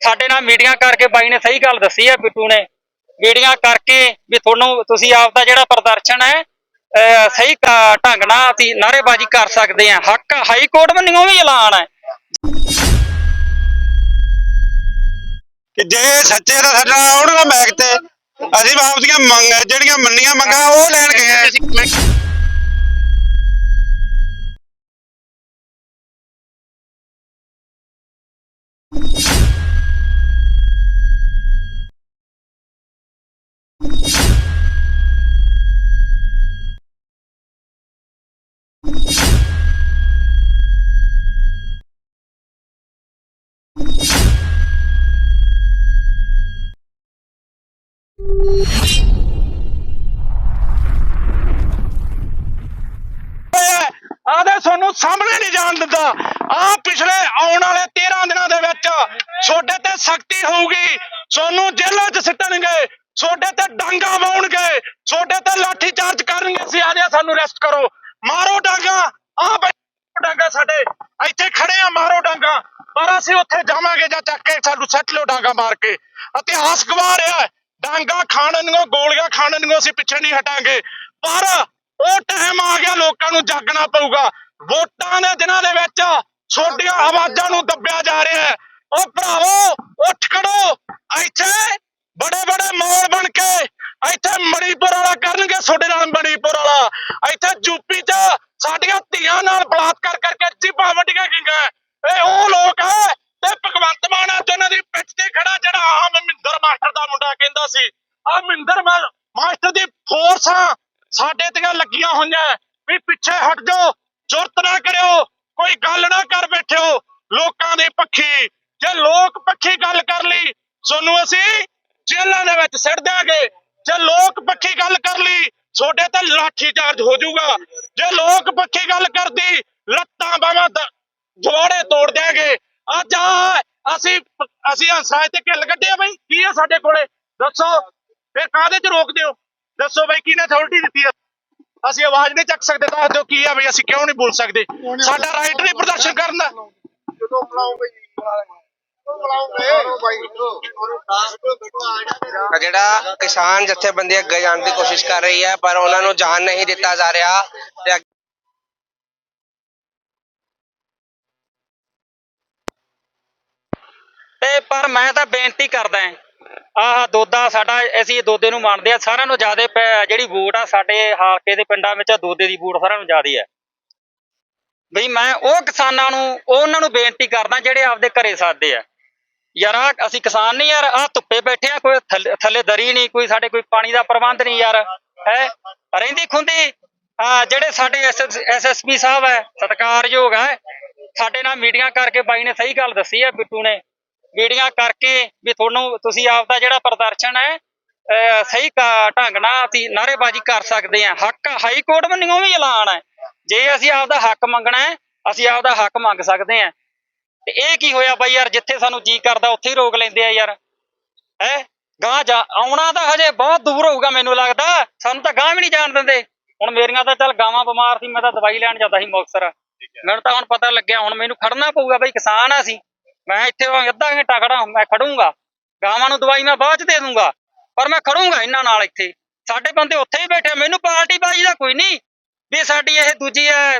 ਸਾਡੇ ਨਾਲ ਮੀਟਿੰਗਾਂ ਕਰਕੇ ਬਾਈ ਨੇ ਸਹੀ ਗੱਲ ਦੱਸੀ ਹੈ ਬਿੱਟੂ ਨੇ। ਮੀਟਿੰਗਾਂ ਕਰਕੇ ਵੀ ਤੁਹਾਨੂੰ ਤੁਸੀਂ ਆਪ ਦਾ ਜਿਹੜਾ ਪ੍ਰਦਰਸ਼ਨ ਹੈ ਸਹੀ ਢੰਗ ਨਾਲ ਅਸੀਂ ਨਾਅਰੇਬਾਜ਼ੀ ਕਰ ਸਕਦੇ ਹਾਂ। ਹੱਕ ਹਾਈ ਕੋਰਟ ਵੱਲੋਂ ਵੀ ਐਲਾਨ ਹੈ। ਕਿ ਜੇ ਸੱਚੇ ਦਾ ਸਾਡਾ ਆਉਣਗਾ ਮੈਕ ਤੇ ਅਸੀਂ ਦੀਆਂ ਮੰਗ ਜਿਹੜੀਆਂ ਮੰਨੀਆਂ ਮੰਗਾਂ ਉਹ ਲੈਣ ਗਏ ਆ। ਸਾਹਮਣੇ ਦਿੰਦਾ ਆ ਪਿਛਲੇ ਆਉਣ ਵਾਲੇ 13 ਦਿਨਾਂ ਦੇ ਵਿੱਚ ਛੋਡੇ ਤੇ ਸਖਤੀ ਹੋਊਗੀ। ਤੁਹਾਨੂੰ ਜੇਲ੍ਹਾਂ 'ਚ ਸਿੱਟਣਗੇ ਛੋਡੇ ਤੇ ਡਾਂਗਾ ਵਾਉਣਗੇ ਛੋਡੇ ਤੇ ਲਾਠੀ ਚਾਰਜ ਕਰਨਗੇ। ਅਸੀਂ ਆਦੇ ਸਾਨੂੰ ਅਰੈਸਟ ਕਰੋ। ਮਾਰੋ ਡਾਂਗਾ। ਆ ਡਾਂਗਾ ਸਾਡੇ। ਇੱਥੇ ਖੜੇ ਆ, ਮਾਰੋ ਡਾਂਗਾ। ਪਰ ਅਸੀਂ ਉੱਥੇ ਜਾਵਾਂਗੇ ਜਾਂ ਚੱਕ ਕੇ ਸਾਨੂੰ ਸੱਟ ਲਓ ਡਾਂਗਾ ਮਾਰ ਕੇ। ਇਤਿਹਾਸ ਗਵਾ ਰਿਹਾ ਡਾਂਗਾ ਖਾਣ ਨੂੰ ਗੋਲੀਆਂ ਖਾਣ ਨੂੰ ਅਸੀਂ ਪਿੱਛੇ ਨਹੀਂ ਹਟਾਂਗੇ। ਪਰ ਉਹ ਟਾਈਮ ਆ ਗਿਆ, ਲੋਕਾਂ ਨੂੰ ਜਾਗਣਾ ਪਊਗਾ। ਵੋਟਾਂ ਦੇ ਦਿਨਾਂ ਦੇ ਵਿੱਚ ਛੋਟੀਆਂ ਆਵਾਜ਼ਾਂ ਨੂੰ ਦੱਬਿਆ ਜਾ ਰਿਹਾ ਹੈ। ਉਹ ਭਰਾਵੋ, ਉੱਠ ਖੜੋ। ਇੱਥੇ ਬੜੇ ਬੜੇ ਮੋਲ ਬਣ ਕੇ, ਇੱਥੇ ਮਣੀਪੁਰ ਵਾਲਾ ਕਰਨਗੇ, ਤੁਹਾਡੇ ਨਾਲ ਮਣੀਪੁਰ ਵਾਲਾ ਇੱਥੇ ਯੂਪੀ 'ਚ ਸਾਡੀਆਂ ਧੀਆਂ ਨਾਲ ਬਲਾਤਕਾਰ ਕਰਕੇ ਜੀਬਾਂ ਵੱਡੀਆਂ ਗਈਆਂ ਇਹ ਉਹ ਲੋਕ ਹੈ ਤੇ ਭਗਵੰਤ ਮਾਨ ਅੱਜ ਉਹਨਾਂ ਦੀ ਪਿੱਛ ਤੇ ਖੜਾ ਜਿਹੜਾ ਆ ਮਹਿੰਦਰ ਮਾਸਟਰ ਦਾ ਮੁੰਡਾ ਕਹਿੰਦਾ ਸੀ ਆ ਮਹਿੰਦਰ ਮਾ- ਮਾਸਟਰ ਦੀ ਫੋਰਸਾਂ ਸਾਡੇ ਤੇ ਲੱਗੀਆਂ ਹੋਈਆਂ ਵੀ ਪਿੱਛੇ ਹਟ ਜਾਓ ਜ਼ੁਰਤ ਨਾ ਕਰਿਓ ਕੋਈ ਗੱਲ ਨਾ ਕਰ ਬੈਠਿਓ ਲੋਕਾਂ ਦੇ ਪੱਖੀ ਜੇ ਲੋਕ ਪੱਖੀ ਗੱਲ ਕਰ ਲਈ ਤੁਹਾਨੂੰ ਅਸੀਂ ਜੇਲ੍ਹਾਂ ਦੇ ਵਿੱਚ ਸਿੱਟ ਦਿਆਂਗੇ ਜੇ ਲੋਕ ਪੱਖੀ ਗੱਲ ਕਰ ਲਈ ਤੁਹਾਡੇ ਤੇ ਲਾਠੀ ਚਾਰਜ ਹੋ ਜਾਊਗਾ ਜੇ ਲੋਕ ਪੱਖੀ ਗੱਲ ਕਰਦੀ ਲੱਤਾਂ ਬਾਹਾਂ ਜਵਾੜੇ ਤੋੜ ਦਿਆਂਗੇ ਅੱਜ ਆ ਅਸੀਂ ਹੰਸਾਏ ਤੇ ਕਿੱਲ ਕੱਢਿਆ ਬਈ ਕੀ ਆ ਸਾਡੇ ਕੋਲੇ? ਦੱਸੋ। ਫਿਰ ਕਾਹਦੇ ਚ ਰੋਕਦੇ ਹੋ ਦੱਸੋ ਬਈ ਕਿਹਨੇ ਅਥਾਰਟੀ ਦਿੱਤੀ ਆ? ਅਸੀਂ ਆਵਾਜ਼ ਨਹੀਂ ਚੱਕ ਸਕਦੇ ਤਾਂ ਜੋ ਕੀ ਆ ਬਈ ਅਸੀਂ ਕਿਉਂ ਨਹੀਂ ਬੋਲ ਸਕਦੇ? ਸਾਡਾ ਰਾਈਟ ਨਹੀਂ ਪ੍ਰਦਰਸ਼ਨ ਕਰਨ ਦਾ। ਜਦੋਂ ਜੀ ਜਿਹੜਾ ਕਿਸਾਨ ਜਥੇਬੰਦੀ ਅੱਗੇ ਜਾਣ ਦੀ ਕੋਸ਼ਿਸ਼ ਕਰ ਰਹੀ ਹੈ ਪਰ ਉਹਨਾਂ ਨੂੰ ਜਾਣ ਨਹੀਂ ਦਿੱਤਾ ਜਾ ਰਿਹਾ। ਤੇ ਤੇ ਪਰ ਮੈਂ ਤਾਂ ਬੇਨਤੀ ਕਰਦਾ ਆਹ ਦੋਦਾ ਸਾਡਾ, ਅਸੀਂ ਦੋਦੇ ਨੂੰ ਮੰਨਦੇ ਆ ਸਾਰਿਆਂ ਨੂੰ ਜ਼ਿਆਦਾ ਜਿਹੜੀ ਵੋਟ ਆ ਸਾਡੇ ਹਾਲਕੇ ਦੇ ਪਿੰਡਾਂ ਵਿੱਚ ਦੋਦੇ ਦੀ ਵੋਟ ਸਾਰਿਆਂ ਨੂੰ ਜ਼ਿਆਦੀ ਹੈ। ਬਈ ਮੈਂ ਉਹ ਕਿਸਾਨਾਂ ਨੂੰ, ਉਹਨਾਂ ਨੂੰ ਬੇਨਤੀ ਕਰਦਾ ਜਿਹੜੇ ਆਪਦੇ ਘਰੇ ਸਾਦੇ ਆ। ਯਾਰ ਆਹ ਅਸੀਂ ਕਿਸਾਨ ਨਹੀਂ ਯਾਰ ਆ ਧੁੱਪੇ ਬੈਠੇ ਆ, ਕੋਈ ਥੱਲੇ- ਥੱਲੇ ਦਰੀ ਨਹੀਂ, ਕੋਈ ਸਾਡੇ ਕੋਈ ਪਾਣੀ ਦਾ ਪ੍ਰਬੰਧ ਨਹੀਂ ਯਾਰ, ਹੈ? ਰਹਿੰਦੀ ਖੁੰਦੀ? ਆ ਜਿਹੜੇ ਸਾਡੇ ਐਸਐਸਪੀ ਸਾਹਿਬ ਹੈ, ਸਤਿਕਾਰਯੋਗ ਹੈ, ਸਾਡੇ ਨਾਲ ਮੀਟਿੰਗਾਂ ਕਰਕੇ ਬਾਈ ਨੇ ਸਹੀ ਗੱਲ ਦੱਸੀ ਹੈ, ਬਿੱਟੂ ਨੇ। ਮੀਟਿੰਗਾਂ ਕਰਕੇ ਵੀ ਤੁਹਾਨੂੰ ਤੁਸੀਂ ਆਪ ਦਾ ਜਿਹੜਾ ਪ੍ਰਦਰਸ਼ਨ ਹੈ ਸਹੀ ਢੰਗ ਨਾਲ ਅਸੀਂ ਨਾਅਰੇਬਾਜ਼ੀ ਕਰ ਸਕਦੇ ਹਾਂ। ਹੱਕ ਹਾਈ ਕੋਰਟ ਵੱਲੋਂ ਵੀ ਐਲਾਨ ਹੈ। ਜੇ ਅਸੀਂ ਆਪ ਦਾ ਹੱਕ ਮੰਗਣਾ ਹੈ ਅਸੀਂ ਆਪ ਦਾ ਹੱਕ ਮੰਗ ਸਕਦੇ ਹਾਂ। ਤੇ ਇਹ ਕੀ ਹੋਇਆ ਬਾਈ ਯਾਰ ਜਿੱਥੇ ਸਾਨੂੰ ਜੀ ਕਰਦਾ ਉੱਥੇ ਹੀ ਰੋਕ ਲੈਂਦੇ ਆ ਯਾਰ। ਹੈ? ਗਾਂ ਜਾ ਆਉਣਾ ਤਾਂ ਹਜੇ ਬਹੁਤ ਦੂਰ ਹੋਊਗਾ ਮੈਨੂੰ ਲੱਗਦਾ। ਸਾਨੂੰ ਤਾਂ ਗਾਂ ਵੀ ਨਹੀਂ ਜਾਣ ਦਿੰਦੇ। ਹੁਣ ਮੇਰੀਆਂ ਤਾਂ ਚੱਲ ਗਾਵਾਂ ਬਿਮਾਰ ਸੀ ਮੈਂ ਤਾਂ ਦਵਾਈ ਲੈਣ ਜਾਂਦਾ ਸੀ ਮੁਕਤਸਰ। ਮੈਨੂੰ ਤਾਂ ਹੁਣ ਪਤਾ ਲੱਗਿਆ ਹੁਣ ਮੈਨੂੰ ਖੜਨਾ ਪਊਗਾ ਬਈ ਕਿਸਾਨ ਆ ਅਸੀਂ। ਮੈਂ ਇੱਥੇ ਹੁਣ ਅੱਧਾ ਘੰਟਾ ਖੜਾ ਮੈਂ ਖੜੂੰਗਾ। ਗਾਵਾਂ ਨੂੰ ਦਵਾਈ ਮੈਂ ਬਾਅਦ ਚ ਦੇ ਦੂੰਗਾ ਪਰ ਮੈਂ ਖੜੂੰਗਾ ਇਹਨਾਂ ਨਾਲ ਇੱਥੇ। ਸਾਡੇ ਬੰਦੇ ਉੱਥੇ ਹੀ ਬੈਠੇ ਮੈਨੂੰ ਪਾਰਟੀ ਬਾਜੀ ਦਾ ਕੋਈ ਨਹੀਂ। ਵੀ ਸਾਡੀ ਇਹ ਦੂਜੀ ਹੈ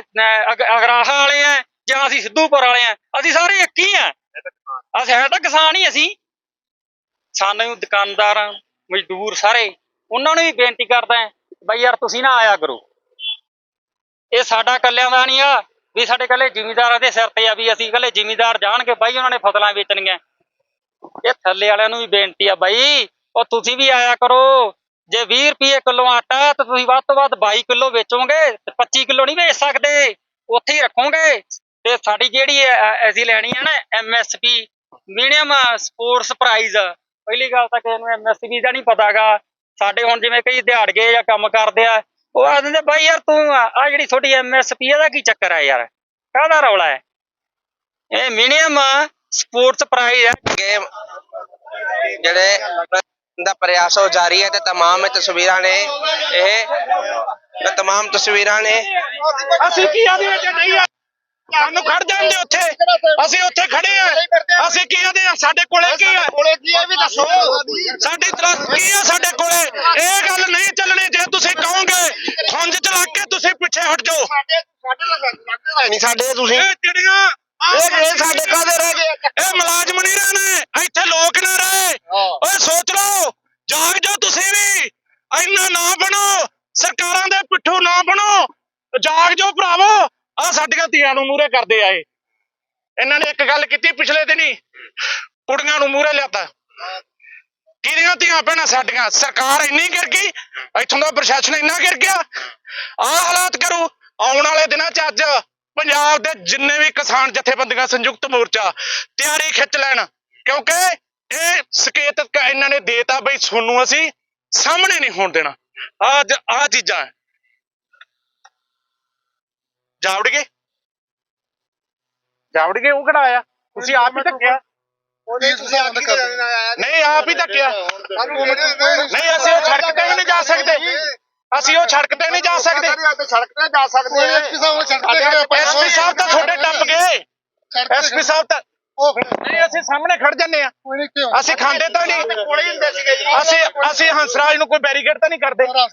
ਅਗਰਾਹਾ ਵਾਲੇ ਆ ਜਾਂ ਅਸੀਂ ਸਿੱਧੂਪੁਰ ਵਾਲੇ ਆ ਅਸੀਂ ਸਾਰੇ ਇੱਕ ਹੀ ਆ ਅਸੀਂ ਹੈ ਤਾਂ ਕਿਸਾਨ ਹੀ ਅਸੀਂ। ਸਾਨੂੰ ਦੁਕਾਨਦਾਰਾਂ ਮਜ਼ਦੂਰ ਸਾਰੇ ਉਹਨਾਂ ਨੂੰ ਵੀ ਬੇਨਤੀ ਕਰਦਾ ਹਾਂ, ਬਈ ਯਾਰ ਤੁਸੀਂ ਨਾ ਆਇਆ ਕਰੋ। ਇਹ ਸਾਡਾ ਕੱਲਿਆਂ ਦਾ ਨਹੀਂ ਆ ਵੀ ਸਾਡੇ ਕੱਲੇ ਜਿਮੀਦਾਰਾਂ ਦੇ ਸਿਰ ਤੇ ਆ ਵੀ ਅਸੀਂ ਕੱਲੇ ਜਿਮੀਦਾਰ ਜਾਣਗੇ ਬਾਈ, ਉਹਨਾਂ ਨੇ ਫਸਲਾਂ ਵੇਚਣੀਆਂ। ਇਹ ਥੱਲੇ ਵਾਲਿਆਂ ਨੂੰ ਵੀ ਬੇਨਤੀ ਆ ਬਾਈ, ਉਹ ਤੁਸੀਂ ਵੀ ਆਇਆ ਕਰੋ। ਜੇ 20 ਰੁਪਏ ਕਿਲੋ ਆਟਾ ਤਾਂ ਤੁਸੀਂ ਵੱਧ ਤੋਂ ਵੱਧ 22 ਕਿਲੋ ਵੇਚੋਗੇ ਤੇ 25 ਕਿਲੋ ਨਹੀਂ ਵੇਚ ਸਕਦੇ। ਉੱਥੇ ਹੀ ਰੱਖੋਗੇ। ਤੇ ਸਾਡੀ ਜਿਹੜੀ ਅਸੀਂ ਲੈਣੀ ਹੈ ਨਾ ਐਮਐਸਪੀ ਮਿਨੀਮਮ ਸਪੋਰਟਸ ਪ੍ਰਾਈਜ਼ ਪਹਿਲੀ ਗੱਲ ਤਾਂ ਕਿਸੇ ਨੂੰ ਐਮਐਸਪੀ ਦਾ ਨਹੀਂ ਪਤਾਗਾ। ਸਾਡੇ ਹੁਣ ਜਿਵੇਂ ਕਈ ਦਿਹਾੜਗੇ ਜਾਂ ਕੰਮ ਕਰਦੇ ਆ ਉਹ ਆ ਦਿੰਦੇ ਬਾਈ ਯਾਰ ਤੂੰ ਆ ਜਿਹੜੀ ਤੁਹਾਡੀ ਐਮਐਸਪੀ ਇਹਦਾ ਕੀ ਚੱਕਰ ਹੈ ਯਾਰ ਕਾਹਦਾ ਰੌਲਾ ਹੈ ਇਹ ਮਿਨੀਮਮ ਸਪੋਰਟਸ ਪ੍ਰਾਈਜ਼ ਹੈ ਅੱਗੇ ਜਿਹੜੇ ਦਾ ਪ੍ਰਯਾਸ ਉਹ ਜਾਰੀ ਹੈ ਤੇ तमाम ਤਸਵੀਰਾਂ ਨੇ ਇਹ ਤੇ तमाम ਤਸਵੀਰਾਂ ਨੇ ਅਸੀਂ ਕੀ ਆਦੇ ਜੇ ਨਹੀਂ ਆ ਸਾਨੂੰ ਖੜ ਜਾਂਦੇ ਉੱਥੇ। ਅਸੀਂ ਉੱਥੇ ਖੜੇ ਆ ਅਸੀਂ ਕੀ ਆਦੇ ਆ ਸਾਡੇ ਕੋਲੇ ਕੀ ਆ ਕੋਲੇ ਕੀ ਹੈ? ਵੀ ਦੱਸੋ। ਸਾਡੀ ਕੀ ਆ ਸਾਡੇ ਕੋਲੇ? ਇਹ ਗੱਲ ਨਹੀਂ ਚੱਲਣੀ। ਜੇ ਤੁਸੀਂ ਕਹੋਗੇ ਖੁੰਝ ਚ ਲੱਗ ਕੇ ਤੁਸੀਂ ਪਿੱਛੇ ਹਟ ਜਾਓ। ਸਾਡੇ ਸਾਡੇ ਲੱਗਦੇ ਨਹੀਂ ਸਾਡੇ ਤੁਸੀਂ। ਇਹ ਜਿਹੜੀਆਂ ਇਹ ਇਹ ਸਾਡੇ ਕਾਦੇ ਰਹਿ ਗਏ? ਇਹ ਮੁਲਾਜ਼ਮ ਨਹੀਂ ਰਹਿਣੇ। ਇੱਥੇ ਲੋਕ ਨਾ ਰਹੇ। ਓਏ ਸੋਚ ਲਓ। ਜਾਗ ਜਾਓ ਤੁਸੀਂ ਵੀ। ਇੰਨਾ ਨਾ ਬਣੋ। ਸਰਕਾਰਾਂ ਦੇ ਪਿੱਠੂ ਨਾ ਬਣੋ। ਜਾਗ ਜਾਓ ਭਰਾਵੋ। ਆ ਸਾਡੀਆਂ ਧੀਆਂ ਨੂੰ ਮੂਰੇ ਕਰਦੇ ਆ ਇਹ। ਇਹਨਾਂ ਨੇ ਇੱਕ ਗੱਲ ਕੀਤੀ ਪਿਛਲੇ ਦਿਨੀ। ਕੁੜੀਆਂ ਨੂੰ ਮੂਰੇ ਲਿਆਤਾ। ਕਿਹਦੀਆਂ ਧੀਆਂ ਭੈਣਾਂ ਸਾਡੀਆਂ? ਸਰਕਾਰ ਇੰਨੀ ਗਿਰ ਗਈ, ਇੱਥੋਂ ਦਾ ਪ੍ਰਸ਼ਾਸਨ ਇੰਨਾ ਗਿਰ ਗਿਆ। ਆਹ ਹਾਲਾਤ ਕਰੂ, ਆਉਣ ਵਾਲੇ ਦਿਨਾਂ 'ਚ ਅੱਜ ਪੰਜਾਬ ਦੇ ਜਿੰਨੇ ਵੀ ਕਿਸਾਨ ਜਥੇਬੰਦੀਆਂ, ਸੰਯੁਕਤ ਮੋਰਚਾ, ਤਿਆਰੀ ਖਿੱਚ ਲੈਣ। ਕਿਉਂਕਿ ਇਹ ਸੰਕੇਤ ਇਹਨਾਂ ਨੇ ਦੇਤਾ ਬਈ ਤੁਹਾਨੂੰ ਅਸੀਂ ਸਾਹਮਣੇ ਨਹੀਂ ਹੋਣ ਦੇਣਾ। ਆਹ ਆ ਚੀਜ਼ਾਂ ਹੈ। ਜਾਵੜਗੇ? ਜਾਵੜਗੇ ਉਹ ਕਿਹੜਾ ਆਇਆ? ਤੁਸੀਂ ਆਪ ਹੀ ਧੱਕਿਆ। ਉਹਨੇ ਤੁਸੀਂ ਆਪ ਹੀ ਨਹੀਂ ਆਪ ਹੀ ਧੱਕਿਆ। ਨਹੀਂ ਅਸੀਂ ਉਹ ਸੜਕ ਤੇ ਵੀ ਨਹੀਂ ਜਾ ਸਕਦੇ। ਅਸੀਂ ਉਹ ਸੜਕ ਤੇ ਨਹੀਂ ਜਾ ਸਕਦੇ। ਸੜਕ ਤੇ ਜਾ ਸਕਦੇ ਐਸਪੀ ਸਾਹਿਬ ਤੇ ਖੜੇ ਆਪਾਂ ਐਸਪੀ ਸਾਹਿਬ ਤਾਂ ਤੁਹਾਡੇ ਟੱਪ ਗਏ। ਐਸਪੀ ਸਾਹਿਬ ਤਾਂ ਉਹ ਖੜੇ ਨਹੀਂ ਅਸੀਂ ਸਾਹਮਣੇ ਖੜ ਜੰਨੇ ਆ ਅਸੀਂ ਖਾਂਦੇ ਤਾਂ ਨਹੀਂ। ਕੋਲੇ ਹੁੰਦੇ ਸੀਗੇ ਜੀ। ਅਸੀਂ ਅਸੀਂ ਹੰਸਰਾਜ ਨੂੰ ਕੋਈ ਬੈਰੀਕੇਡ ਤਾਂ ਨਹੀਂ ਕਰਦੇ? ਨਹੀਂ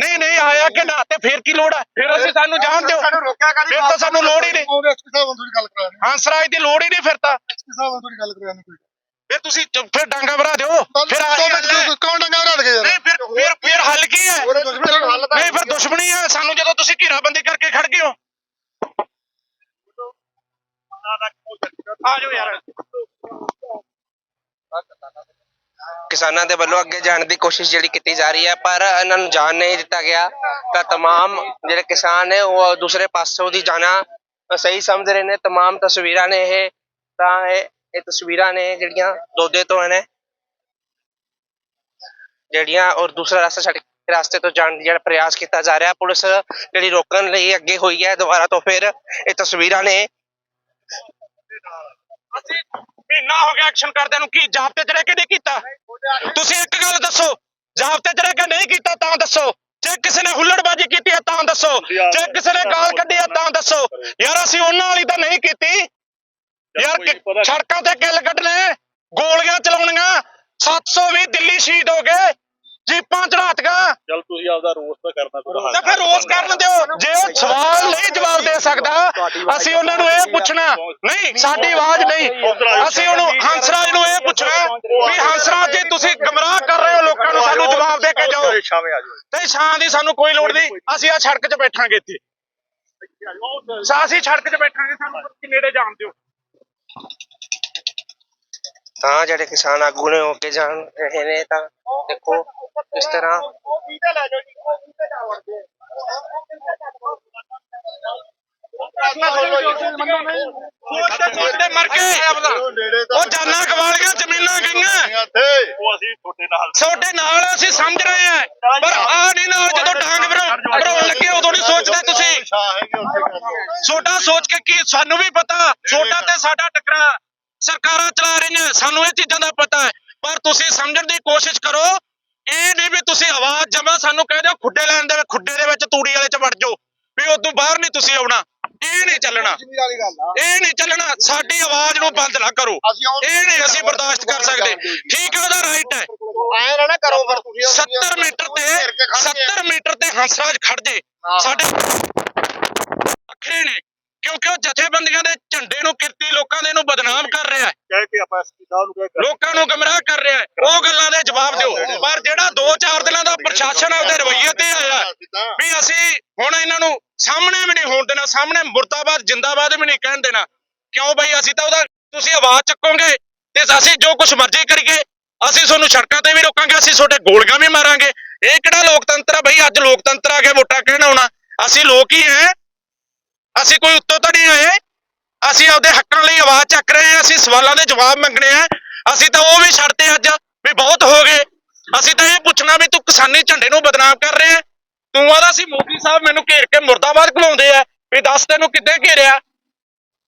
ਨਹੀਂ ਨਹੀਂ ਆਇਆ ਕਿ ਨਾ? ਤੇ ਫਿਰ ਕੀ ਲੋੜ ਹੈ? ਫਿਰ ਅਸੀਂ ਸਾਨੂੰ ਜਾਣ ਦਿਓ। ਸਾਨੂੰ ਰੋਕਿਆ ਕਾਹਦੀ ਫਿਰ ਤਾਂ ਸਾਨੂੰ ਲੋੜ ਹੀ ਨਹੀਂ। ਹੰਸਰਾਜ ਦੀ ਲੋੜ ਹੀ ਨਹੀਂ ਫਿਰ ਤਾਂ। ਫਿਰ ਤੁਸੀਂ ਫਿਰ ਡਾਂਗਾ ਭਰਾ ਦਿਓ। ਫਿਰ। ਕੌਣ ਡੰਗਾ ਬਣਾ ਦੇ ਯਾਰ? ਨਹੀਂ ਫਿਰ ਫਿਰ ਫਿਰ ਹੱਲ ਕੀ ਹੈ? ਨਹੀਂ ਫਿਰ ਦੁਸ਼ਮਣੀ ਹੈ ਸਾਨੂੰ ਜਦੋਂ ਤੁਸੀਂ ਘੇਰਾਬੰਦੀ ਕਰਕੇ ਖੜ ਗਏ ਹੋ। ਕਿਸਾਨਾਂ ਦੇ ਵੱਲੋਂ ਅੱਗੇ ਜਾਣ ਦੀ ਕੋਸ਼ਿਸ਼ ਜਿਹੜੀ ਕੀਤੀ ਜਾ ਰਹੀ ਹੈ ਪਰ ਇਹਨਾਂ ਨੂੰ ਜਾਣ ਨਹੀਂ ਦਿੱਤਾ ਗਿਆ ਤਾਂ तमाम ਜਿਹੜੇ ਕਿਸਾਨ ਨੇ ਉਹ ਦੂਸਰੇ ਪਾਸੋਂ ਦੀ ਜਾਣਾ ਸਹੀ ਸਮਝ ਰਹੇ ਨੇ तमाम ਤਸਵੀਰਾਂ ਨੇ ਇਹ ਤਾਂ ਇਹ ਇਹ ਤਸਵੀਰਾਂ ਨੇ ਜਿਹੜੀਆਂ ਦੋਦੇ ਤੋਂ ਨੇ ਜਿਹੜੀਆਂ ਔਰ ਦੂਸਰਾ ਰਸਤਾ ਛੱਡ ਕੇ ਰਸਤੇ ਤੋਂ ਜਾਣ ਦੀ ਜਿਹੜਾ ਪ੍ਰਯਾਸ ਕੀਤਾ ਜਾ ਰਿਹਾ ਪੁਲਿਸ ਜਿਹੜੀ ਰੋਕਣ ਲਈ ਅੱਗੇ ਹੋਈ ਹੈ ਦੁਬਾਰਾ ਤੋਂ ਫਿਰ ਇਹ ਤਸਵੀਰਾਂ ਨੇ ਅਸੀਂ ਮਹੀਨਾ ਹੋ ਗਿਆ ਐਕਸ਼ਨ ਕਰਦਿਆਂ ਨੂੰ, ਕੀ ਜਾਬਤੇ ਚ ਰਹਿ ਕੇ ਨਹੀਂ ਕੀਤਾ? ਤੁਸੀਂ ਇੱਕ ਗੱਲ ਦੱਸੋ ਜਾਬਤੇ ਚ ਰਹਿ ਕੇ ਨਹੀਂ ਕੀਤਾ ਤਾਂ ਦੱਸੋ। ਜੇ ਕਿਸੇ ਨੇ ਹੁੱਲੜਬਾਜ਼ੀ ਕੀਤੀ ਹੈ ਤਾਂ ਦੱਸੋ। ਜੇ ਕਿਸੇ ਨੇ ਗਾਲ ਕੱਢੀ ਹੈ ਤਾਂ ਦੱਸੋ। ਯਾਰ, ਅਸੀਂ ਉਹਨਾਂ ਵਾਲੀ ਤਾਂ ਨਹੀਂ ਕੀਤੀ। ਯਾਰ ਸੜਕਾਂ ਤੇ ਕਿੱਲ ਕੱਢਣੇ, ਗੋਲੀਆਂ ਚਲਾਉਣੀਆਂ 720 ਦਿੱਲੀ ਸ਼ਹੀਦ ਹੋ ਗਏ, ਜੀਪਾਂ ਚੜਾਤੀਆਂ ਚਲ ਤੁਸੀਂ ਆਪਦਾ ਰੋਸ ਤਾਂ ਕਰਨਾ ਥੋੜਾ ਤਾਂ ਫਿਰ ਰੋਜ਼ ਕਰਨ ਦਿਓ। ਜੇ ਉਹ ਸਵਾਲ ਨਹੀਂ ਜਵਾਬ ਦੇ ਸਕਦਾ ਅਸੀਂ ਉਹਨਾਂ ਨੂੰ ਇਹ ਪੁੱਛਣਾ। ਨਹੀਂ ਸਾਡੀ ਆਵਾਜ਼ ਨਹੀਂ ਅਸੀਂ ਉਹਨੂੰ ਹੰਸਰਾਜ ਨੂੰ ਇਹ ਪੁੱਛਣਾ ਵੀ ਹੰਸਰਾਜ ਜੀ ਤੁਸੀਂ ਗਮਰਾਹ ਕਰ ਰਹੇ ਹੋ ਲੋਕਾਂ ਨੂੰ ਸਾਨੂੰ ਜਵਾਬ ਦੇ ਕੇ ਜਾਓ। ਤੇ ਛਾਂ ਦੀ ਸਾਨੂੰ ਕੋਈ ਲੋੜ ਨਹੀਂ। ਅਸੀਂ ਆ ਸੜਕ 'ਚ ਬੈਠਾਂਗੇ ਇੱਥੇ। ਸਾ ਅਸੀਂ ਸੜਕ 'ਚ ਬੈਠਾਂਗੇ ਸਾਨੂੰ ਨੇੜੇ ਜਾਣ ਦਿਓ ਤਾਂ ਜਿਹੜੇ ਕਿਸਾਨ ਆਗੂ ਨੇ ਹੋ ਕੇ ਜਾਣ ਰਹੇ ਨੇ ਤਾਂ ਦੇਖੋ ਇਸ ਤਰ੍ਹਾਂ ਉਹ ਜਾਨਾਂ ਗਵਾਲੀਆਂ ਜ਼ਮੀਨਾਂ ਗਈਆਂ। ਉਹ ਅਸੀਂ ਤੁਹਾਡੇ ਨਾਲ ਤੁਹਾਡੇ ਨਾਲ ਅਸੀਂ ਸਮਝ ਰਹੇ ਆ ਪਰ ਆ ਨਹੀਂ ਨਾਲ ਜਦੋਂ ਡਾਂਗ ਭਰਾਉਣ ਲੱਗੇ ਉਦੋਂ ਨਹੀਂ ਸੋਚਦੇ ਤੁਸੀਂ। ਛੋਟਾ ਸੋਚ ਕੇ ਕੀ ਸਾਨੂੰ ਵੀ ਪਤਾ ਛੋਟਾ ਤੇ ਸਾਡਾ ਟਕਰਾ ਸਰਕਾਰਾਂ ਚਲਾ ਰਹੀਆਂ ਸਾਨੂੰ ਇਹ ਚੀਜ਼ਾਂ ਦਾ ਪਤਾ ਹੈ। ਪਰ ਤੁਸੀਂ ਸਮਝਣ ਦੀ ਕੋਸ਼ਿਸ਼ ਕਰੋ ਇਹ ਨਹੀਂ ਵੀ ਤੁਸੀਂ ਆਵਾਜ਼ ਜਮਾ ਸਾਨੂੰ ਕਹਿ ਦਿਓ ਖੁੱਡੇ ਲੈਣ ਦੇ ਖੁੱਡੇ ਦੇ ਵਿੱਚ ਤੂੜੀ ਵਾਲੇ ਚ ਵੜ ਜਾਓ ਵੀ ਉਦੋਂ ਬਾਹਰ ਨਹੀਂ ਤੁਸੀਂ ਆਉਣਾ। ਇਹ ਨਹੀਂ ਚੱਲਣਾ। ਇਹ ਨਹੀਂ ਚੱਲਣਾ। ਸਾਡੀ ਆਵਾਜ਼ ਨੂੰ ਬੰਦ ਨਾ ਕਰੋ। ਇਹ ਨਹੀਂ ਅਸੀਂ ਬਰਦਾਸ਼ਤ ਕਰ ਸਕਦੇ। ਠੀਕ ਹੈ ਉਹਦਾ ਰਾਈਟ ਹੈ। ਐਂ ਨਾ ਕਰੋ ਫਿਰ ਤੁਸੀਂ 70 ਮੀਟਰ ਤੇ 70 ਮੀਟਰ ਤੇ ਹੰਸਰਾਜ ਖੜ ਜੇ। ਸਾਡੇ ਅੱਖਰੇ ਨੇ। ਕਿਉਂਕਿ ਉਹ ਜਥੇਬੰਦੀਆਂ ਦੇ ਝੰਡੇ ਨੂੰ ਕਿਰਤੀ ਲੋਕਾਂ ਦੇ ਨੂੰ ਬਦਨਾਮ ਕਰ ਰਿਹਾ ਹੈ। ਕਹਿ ਕੇ ਆਪਾਂ ਐਸਪੀ ਸਾਹਿਬ ਨੂੰ ਕਹਿ ਲੋਕਾਂ ਨੂੰ ਗਮਰਾਹ ਕਰ ਰਿਹਾ ਹੈ। ਉਹ ਗੱਲਾਂ ਦੇ ਜਵਾਬ ਦਿਓ। ਪਰ ਜਿਹੜਾ 2-4 ਦਿਨਾਂ ਦਾ ਪ੍ਰਸ਼ਾਸਨ ਆਪਦੇ ਰਵੱਈਏ ਤੇ ਆਇਆ ਵੀ ਅਸੀਂ ਹੁਣ ਇਹਨਾਂ ਨੂੰ ਸਾਹਮਣੇ ਵੀ ਨਹੀਂ ਹੋਣ ਦੇਣਾ ਸਾਹਮਣੇ ਮੁਰਦਾਬਾਦ ਜਿੰਦਾਬਾਦ ਵੀ ਨਹੀਂ ਕਹਿਣ ਦੇਣਾ। ਕਿਉਂ ਬਈ? ਅਸੀਂ ਤਾਂ ਉਹਦਾ ਤੁਸੀਂ ਆਵਾਜ਼ ਚੱਕੋਗੇ ਤੇ ਅਸੀਂ ਜੋ ਕੁਝ ਮਰਜ਼ੀ ਕਰੀਏ ਅਸੀਂ ਤੁਹਾਨੂੰ ਸੜਕਾਂ ਤੇ ਵੀ ਰੋਕਾਂਗੇ ਅਸੀਂ ਤੁਹਾਡੇ ਗੋਲੀਆਂ ਵੀ ਮਾਰਾਂਗੇ। ਇਹ ਕਿਹੜਾ ਲੋਕਤੰਤਰ ਆ ਬਈ? ਅੱਜ ਲੋਕਤੰਤਰ ਆ ਕੇ ਵੋਟਾਂ ਕਹਿਣ ਆਉਣਾ। ਅਸੀਂ ਲੋਕ ਹੀ ਐ ਅਸੀਂ ਕੋਈ ਉੱਤੋਂ ਤਾਂ ਨਹੀਂ ਆਏ। ਅਸੀਂ ਆਪਦੇ ਹੱਕਾਂ ਲਈ ਆਵਾਜ਼ ਚੱਕ ਰਹੇ ਹਾਂ ਅਸੀਂ ਸਵਾਲਾਂ ਦੇ ਜਵਾਬ ਮੰਗਣੇ ਆ ਅਸੀਂ ਤਾਂ ਉਹ ਵੀ ਛੱਡਤੇ ਅੱਜ ਵੀ ਬਹੁਤ ਹੋ ਗਏ। ਅਸੀਂ ਤਾਂ ਇਹ ਪੁੱਛਣਾ ਵੀ ਤੂੰ ਕਿਸਾਨੀ ਝੰਡੇ ਨੂੰ ਬਦਨਾਮ ਕਰ ਰਿਹਾ। ਤੂੰ ਆਦਾ ਸੀ ਮੋਦੀ ਸਾਹਿਬ ਮੈਨੂੰ ਘੇਰ ਕੇ ਮੁਰਦਾਬਾਦ ਘਲਾਉਂਦੇ ਆ ਵੀ ਦੱਸ ਤੈਨੂੰ ਕਿੱਦਾਂ ਘੇਰਿਆ?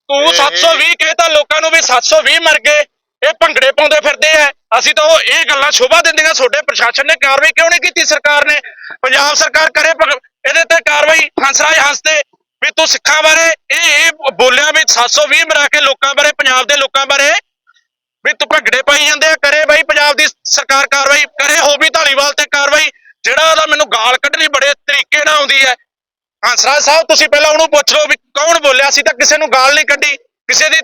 ਤੂੰ 720 ਕਹਿਤਾ ਲੋਕਾਂ ਨੂੰ ਵੀ 720 ਮਰ ਗਏ। ਇਹ ਭੰਗੜੇ ਪਾਉਂਦੇ ਫਿਰਦੇ ਆ। ਅਸੀਂ ਤਾਂ ਉਹ ਇਹ ਗੱਲਾਂ ਸ਼ੋਭਾ ਦਿੰਦੀਆਂ ਤੁਹਾਡੇ ਪ੍ਰਸ਼ਾਸਨ ਨੇ ਕਾਰਵਾਈ ਕਿਉਂ ਨਹੀਂ ਕੀਤੀ ਸਰਕਾਰ ਨੇ? ਪੰਜਾਬ ਸਰਕਾਰ ਕਰੇ ਇਹਦੇ ਤੇ ਕਾਰਵਾਈ ਹੰਸਰਾਜ ਹੰਸ ਤੇ ਵੀ ਤੂੰ ਸਿੱਖਾਂ ਬਾਰੇ ਇਹ ਇਹ ਬੋਲਿਆ ਵੀ 720 ਮਰਾ ਕੇ ਲੋਕਾਂ ਬਾਰੇ ਪੰਜਾਬ ਦੇ ਲੋਕਾਂ ਬਾਰੇ ਵੀ ਤੂੰ ਭਗੜੇ ਪਾਈ ਜਾਂਦੇ ਆ ਕਰੇ ਬਾਈ ਪੰਜਾਬ ਦੀ ਸਰਕਾਰ ਕਾਰਵਾਈ ਕਰੇ ਹੋ ਵੀ ਢਾਲੀਵਾਲ ਤੇ ਕਾਰਵਾਈ ਜਿਹੜਾ ਉਹਦਾ ਮੈਨੂੰ ਗਾਲ ਕੱਢਣੀ ਬੜੇ ਤਰੀਕੇ ਨਾਲ ਆਉਂਦੀ ਹੈ। ਹੰਸਰਾਜ ਸਾਹਿਬ ਤੁਸੀਂ ਪਹਿਲਾਂ ਉਹਨੂੰ ਪੁੱਛ ਲਓ ਵੀ ਕੌਣ ਬੋਲਿਆ ਸੀ ਤਾਂ ਕਿਸੇ ਨੂੰ ਗਾਲ ਨਹੀਂ ਕੱਢੀ ਕਿਸੇ ਦੀ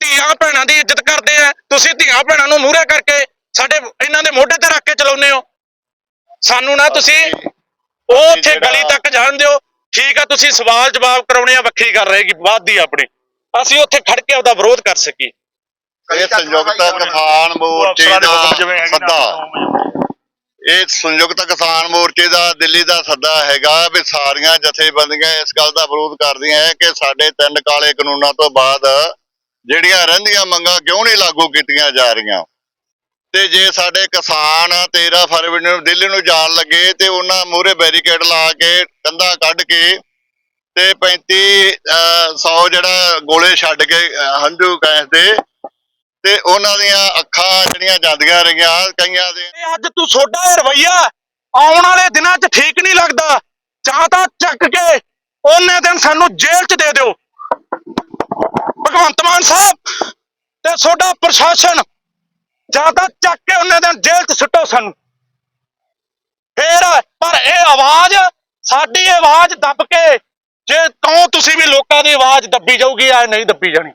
ਧੀਆਂ ਭੈਣਾਂ ਦੀ ਇੱਜ਼ਤ ਕਰਦੇ ਆ ਤੁਸੀਂ ਧੀਆਂ ਭੈਣਾਂ ਨੂੰ ਮੂਹਰੇ ਕਰਕੇ ਸਾਡੇ ਇਹਨਾਂ ਦੇ ਮੋਢੇ ਤੇ ਰੱਖ ਕੇ ਚਲਾਉਂਦੇ ਹੋ। ਸਾਨੂੰ ਨਾ ਤੁਸੀਂ ਉਹ ਉੱਥੇ ਗਲੀ ਤੱਕ ਜਾਣ ਦਿਓ ਠੀਕ ਆ ਤੁਸੀਂ ਸਵਾਲ ਜਵਾਬ ਕਰਾਉਣੇ ਆ ਵੱਖਰੀ ਗੱਲ ਰਹੇਗੀ ਬਾਅਦ ਦੀ ਆਪਣੀ। ਅਸੀਂ ਉੱਥੇ ਖੜ ਕੇ ਆਪਦਾ ਵਿਰੋਧ ਕਰ ਸਕੀਏ। ਇਹ ਸੰਯੁਕਤ ਕਿਸਾਨ ਮੋਰਚੇ ਦੇ ਸੱਦਾ। ਇਹ ਸੰਯੁਕਤ ਕਿਸਾਨ ਮੋਰਚੇ ਦਾ ਦਿੱਲੀ ਦਾ ਸੱਦਾ ਹੈਗਾ ਵੀ ਸਾਰੀਆਂ ਜਥੇਬੰਦੀਆਂ ਇਸ ਗੱਲ ਦਾ ਵਿਰੋਧ ਕਰਦੀਆਂ ਹੈ ਕਿ ਸਾਡੇ ਤਿੰਨ ਕਾਲੇ ਕਾਨੂੰਨਾਂ ਤੋਂ ਬਾਅਦ ਜਿਹੜੀਆਂ ਰਹਿੰਦੀਆਂ ਮੰਗਾਂ ਕਿਉਂ ਨਹੀਂ ਲਾਗੂ ਕੀਤੀਆਂ ਜਾ ਰਹੀਆਂ। ਤੇ ਜੇ ਸਾਡੇ ਕਿਸਾਨ 13 ਫਰਵਰੀ ਨੂੰ ਦਿੱਲੀ ਨੂੰ ਜਾਣ ਲੱਗੇ ਤੇ ਉਹਨਾਂ ਮੂਹਰੇ ਬੈਰੀਕੇਡ ਲਾ ਕੇ ਕੰਧਾਂ ਕੱਢ ਕੇ ਤੇ 35 100 ਜਿਹੜਾ ਗੋਲੇ ਛੱਡ ਕੇ ਹੰਝੂ ਗੈਸ ਦੇ ਤੇ ਉਹਨਾਂ ਦੀਆਂ ਅੱਖਾਂ ਜਿਹੜੀਆਂ ਜਾਂਦੀਆਂ ਰਹੀਆਂ, ਕਈਆਂ ਦੇ ਅੱਜ ਤੂੰ ਸੋਡਾ ਰਵਈਆ। ਆਉਣ ਵਾਲੇ ਦਿਨਾਂ 'ਚ ਠੀਕ ਨਹੀਂ ਲੱਗਦਾ। ਜਾਂ ਤਾਂ ਚੱਕ ਕੇ ਉਹਨੇ ਦਿਨ ਸਾਨੂੰ ਜੇਲ੍ਹ 'ਚ ਦੇ ਦਿਓ। ਭਗਵੰਤ ਮਾਨ ਸਾਹਿਬ ਤੇ ਸੋਡਾ ਪ੍ਰਸ਼ਾਸਨ ਜਾਂ ਤਾਂ ਚੱਕ ਕੇ ਉਹਨੇ ਦਿਨ ਜੇਲ੍ਹ 'ਚ ਸੁੱਟੋ ਸਾਨੂੰ। ਫੇਰ, ਪਰ ਇਹ ਆਵਾਜ਼, ਸਾਡੀ ਆਵਾਜ਼ ਦੱਬ ਕੇ, ਜੇ ਕਹੋ ਤੁਸੀਂ ਵੀ ਲੋਕਾਂ ਦੀ ਆਵਾਜ਼ ਦੱਬੀ ਜਾਊਗੀ, ਐ ਨਹੀਂ ਦੱਬੀ ਜਾਣੀ।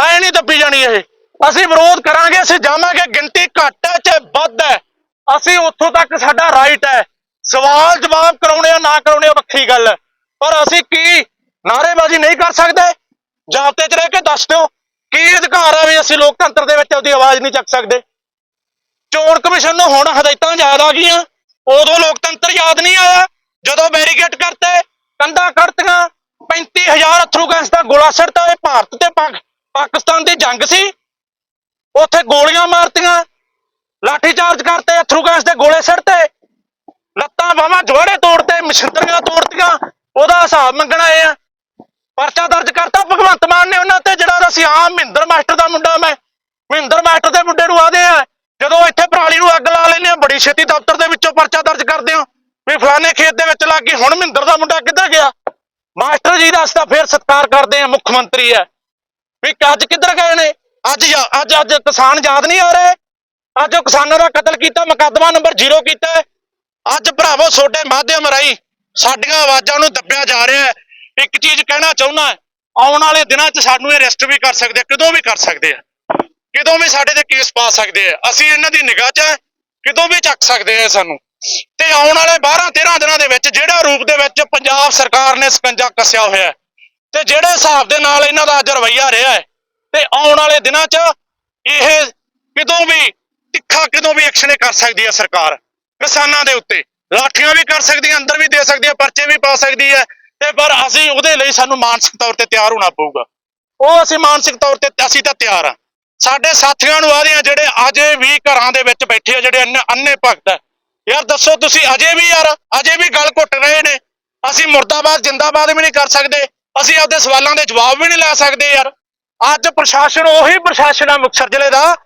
ਐ ਨਹੀਂ ਦੱਬੀ ਜਾਣੀ ਇਹ। ਅਸੀਂ ਵਿਰੋਧ ਕਰਾਂਗੇ, ਅਸੀਂ ਜਾਵਾਂਗੇ, ਗਿਣਤੀ ਘੱਟ ਹੈ ਚਾਹੇ ਵੱਧ ਹੈ। ਅਸੀਂ ਉੱਥੋਂ ਤੱਕ ਸਾਡਾ ਰਾਈਟ ਹੈ। ਸਵਾਲ ਜਵਾਬ ਕਰਾਉਣੇ ਆ, ਨਾ ਕਰਾਉਣੇ ਆ, ਵੱਖਰੀ ਗੱਲ ਹੈ। ਪਰ ਅਸੀਂ ਕੀ ਨਾਅਰੇਬਾਜ਼ੀ ਨਹੀਂ ਕਰ ਸਕਦੇ? ਜਾਬਤੇ 'ਚ ਰਹਿ ਕੇ ਦੱਸ ਦਿਓ। ਕੀ ਅਧਿਕਾਰ ਆ ਵੀ ਅਸੀਂ ਲੋਕਤੰਤਰ ਦੇ ਵਿੱਚ ਉਹਦੀ ਆਵਾਜ਼ ਨਹੀਂ ਚੱਕ ਸਕਦੇ? ਚੋਣ ਕਮਿਸ਼ਨ ਨੂੰ ਹੁਣ ਹਦਾਇਤਾਂ ਯਾਦ ਆ ਗਈਆਂ। ਉਦੋਂ ਲੋਕਤੰਤਰ ਯਾਦ ਨਹੀਂ ਆਇਆ। ਜਦੋਂ ਬੈਰੀਕੇਡ ਕਰਤੇ, ਕੰਧਾਂ ਕੱਢਤੀਆਂ 35000 ਅਥਰੂ ਗੈਸ ਦਾ ਗੋਲਾ ਸੜਤਾ, ਇਹ ਭਾਰਤ ਤੇ ਪਾਕ- ਪਾਕਿਸਤਾਨ ਦੀ ਜੰਗ ਸੀ। ਉੱਥੇ ਗੋਲੀਆਂ ਮਾਰਤੀਆਂ ਲਾਠੀ ਚਾਰਜ ਕਰਤੇ, ਅਥਰੂ ਗੈਸ ਦੇ ਗੋਲੇ ਛੱਡਤੇ ਲੱਤਾਂ ਬਾਹਾਂ ਜੋੜੇ ਤੋੜਤੇ ਮਸ਼ਿੰਦਰੀਆਂ ਤੋੜਤੀਆਂ। ਉਹਦਾ ਹਿਸਾਬ ਮੰਗਣਾ ਇਹ ਆ ਪਰਚਾ ਦਰਜ ਕਰਤਾ, ਭਗਵੰਤ ਮਾਨ ਨੇ ਉਹਨਾਂ ਤੇ, ਜਿਹੜਾ ਅਸੀਂ ਹਾਂ ਮਹਿੰਦਰ ਮਾਸਟਰ ਦਾ ਮੁੰਡਾ ਮੈਂ, ਮਹਿੰਦਰ ਮਾਸਟਰ ਦੇ ਮੁੰਡੇ ਨੂੰ ਆਦੇ ਆ। ਜਦੋਂ ਇੱਥੇ ਪਰਾਲੀ ਨੂੰ ਅੱਗ ਲਾ ਲੈਨੇ ਆ, ਬੜੀ ਛੇਤੀ ਦਫ਼ਤਰ ਦੇ ਵਿੱਚੋਂ ਪਰਚਾ ਦਰਜ ਕਰਦੇ ਆ। ਵੀ ਫਲਾਣੇ ਖੇਤ ਦੇ ਵਿੱਚ ਲੱਗ ਗਈ, ਹੁਣ ਮਹਿੰਦਰ ਦਾ ਮੁੰਡਾ ਕਿੱਧਰ ਗਿਆ? ਮਾਸਟਰ ਜੀ ਦਾ ਅਸੀਂ ਫੇਰ ਸਤਿਕਾਰ ਕਰਦੇ ਆ, ਮੁੱਖ ਮੰਤਰੀ ਆ ਵੀ ਅੱਜ ਕਿੱਧਰ ਗਏ ਨੇ? ਅੱਜ ਅੱਜ ਅੱਜ ਕਿਸਾਨ ਯਾਦ ਨਹੀਂ ਆ ਰਹੇ? ਅੱਜ ਉਹ ਕਿਸਾਨਾਂ ਦਾ ਕਤਲ ਕੀਤਾ, ਮੁਕੱਦਮਾ ਨੰਬਰ 0 ਕੀਤਾ ਅੱਜ ਭਰਾਵੋ, ਤੁਹਾਡੇ ਮਾਧਿਅਮ ਰਾਹੀਂ ਸਾਡੀਆਂ ਆਵਾਜ਼ਾਂ ਨੂੰ ਦੱਬਿਆ ਜਾ ਰਿਹਾ ਹੈ। ਇੱਕ ਚੀਜ਼ ਕਹਿਣਾ ਚਾਹੁੰਦਾ ਆਉਣ ਵਾਲੇ ਦਿਨਾਂ 'ਚ ਸਾਨੂੰ ਇਹ ਅਰੈਸਟ ਵੀ ਕਰ ਸਕਦੇ ਆ, ਕਦੋਂ ਵੀ ਕਰ ਸਕਦੇ ਆ। ਕਦੋਂ ਵੀ ਸਾਡੇ ਤੇ ਕੇਸ ਪਾ ਸਕਦੇ ਆ। ਅਸੀਂ ਇਹਨਾਂ ਦੀ ਨਿਗਾਹ 'ਚ ਹੈ ਕਦੋਂ ਵੀ ਚੱਕ ਸਕਦੇ ਆ ਸਾਨੂੰ। ਤੇ ਆਉਣ ਵਾਲੇ 12 13 ਦਿਨਾਂ ਦੇ ਵਿੱਚ ਜਿਹੜਾ ਰੂਪ ਦੇ ਵਿੱਚ ਪੰਜਾਬ ਸਰਕਾਰ ਨੇ ਸਕੰਜਾ ਕੱਸਿਆ ਹੋਇਆ ਤੇ ਜਿਹੜੇ ਹਿਸਾਬ ਦੇ ਨਾਲ ਇਹਨਾਂ ਦਾ ਅੱਜ ਰਵੱਈਆ ਰਿਹਾ ਹੈ, ਤੇ ਆਉਣ ਵਾਲੇ ਦਿਨਾਂ 'ਚ ਇਹ ਕਿਦੋਂ ਵੀ ਤਿੱਖਾ ਕਿਦੋਂ ਵੀ ਐਕਸ਼ਨ ਕਰ ਸਕਦੀ ਹੈ ਸਰਕਾਰ ਕਿਸਾਨਾਂ ਦੇ ਉੱਤੇ। ਲਾਠੀਆਂ ਵੀ ਕਰ ਸਕਦੀ ਹੈ, ਅੰਦਰ ਵੀ ਦੇ ਸਕਦੀ ਹੈ, ਪਰਚੇ ਵੀ ਪਾ ਸਕਦੀ ਹੈ ਤੇ ਪਰ ਅਸੀਂ ਉਹਦੇ ਲਈ ਸਾਨੂੰ ਮਾਨਸਿਕ ਤੌਰ ਤੇ ਤਿਆਰ ਹੋਣਾ ਪਊਗਾ। ਉਹ ਅਸੀਂ ਮਾਨਸਿਕ ਤੌਰ ਤੇ ਅਸੀਂ ਤਾਂ ਤਿਆਰ ਆ। ਸਾਡੇ ਸਾਥੀਆਂ ਨੂੰ ਆ ਰਹੇ ਆ ਜਿਹੜੇ ਅਜੇ ਵੀ ਘਰਾਂ ਦੇ ਵਿੱਚ ਬੈਠੇ ਆ, ਜਿਹੜੇ ਅੰਨੇ ਅੰਨੇ ਭਗਤ ਆ। ਯਾਰ ਦੱਸੋ ਤੁਸੀਂ ਅਜੇ ਵੀ ਯਾਰ, ਅਜੇ ਵੀ ਗੱਲ ਘੁੱਟ ਰਹੇ ਨੇ। ਅਸੀਂ ਮੁਰਦਾਬਾਦ, ਜਿੰਦਾਬਾਦ ਵੀ ਨਹੀਂ ਕਰ ਸਕਦੇ। ਅਸੀਂ ਆਪਦੇ ਸਵਾਲਾਂ ਦੇ ਜਵਾਬ ਵੀ ਨਹੀਂ ਲੈ ਸਕਦੇ ਯਾਰ। ਅੱਜ ਪ੍ਰਸ਼ਾਸਨ ਉਹੀ ਪ੍ਰਸ਼ਾਸਨ ਆ ਮੁਕਤਸਰ ਜ਼ਿਲ੍ਹੇ ਦਾ,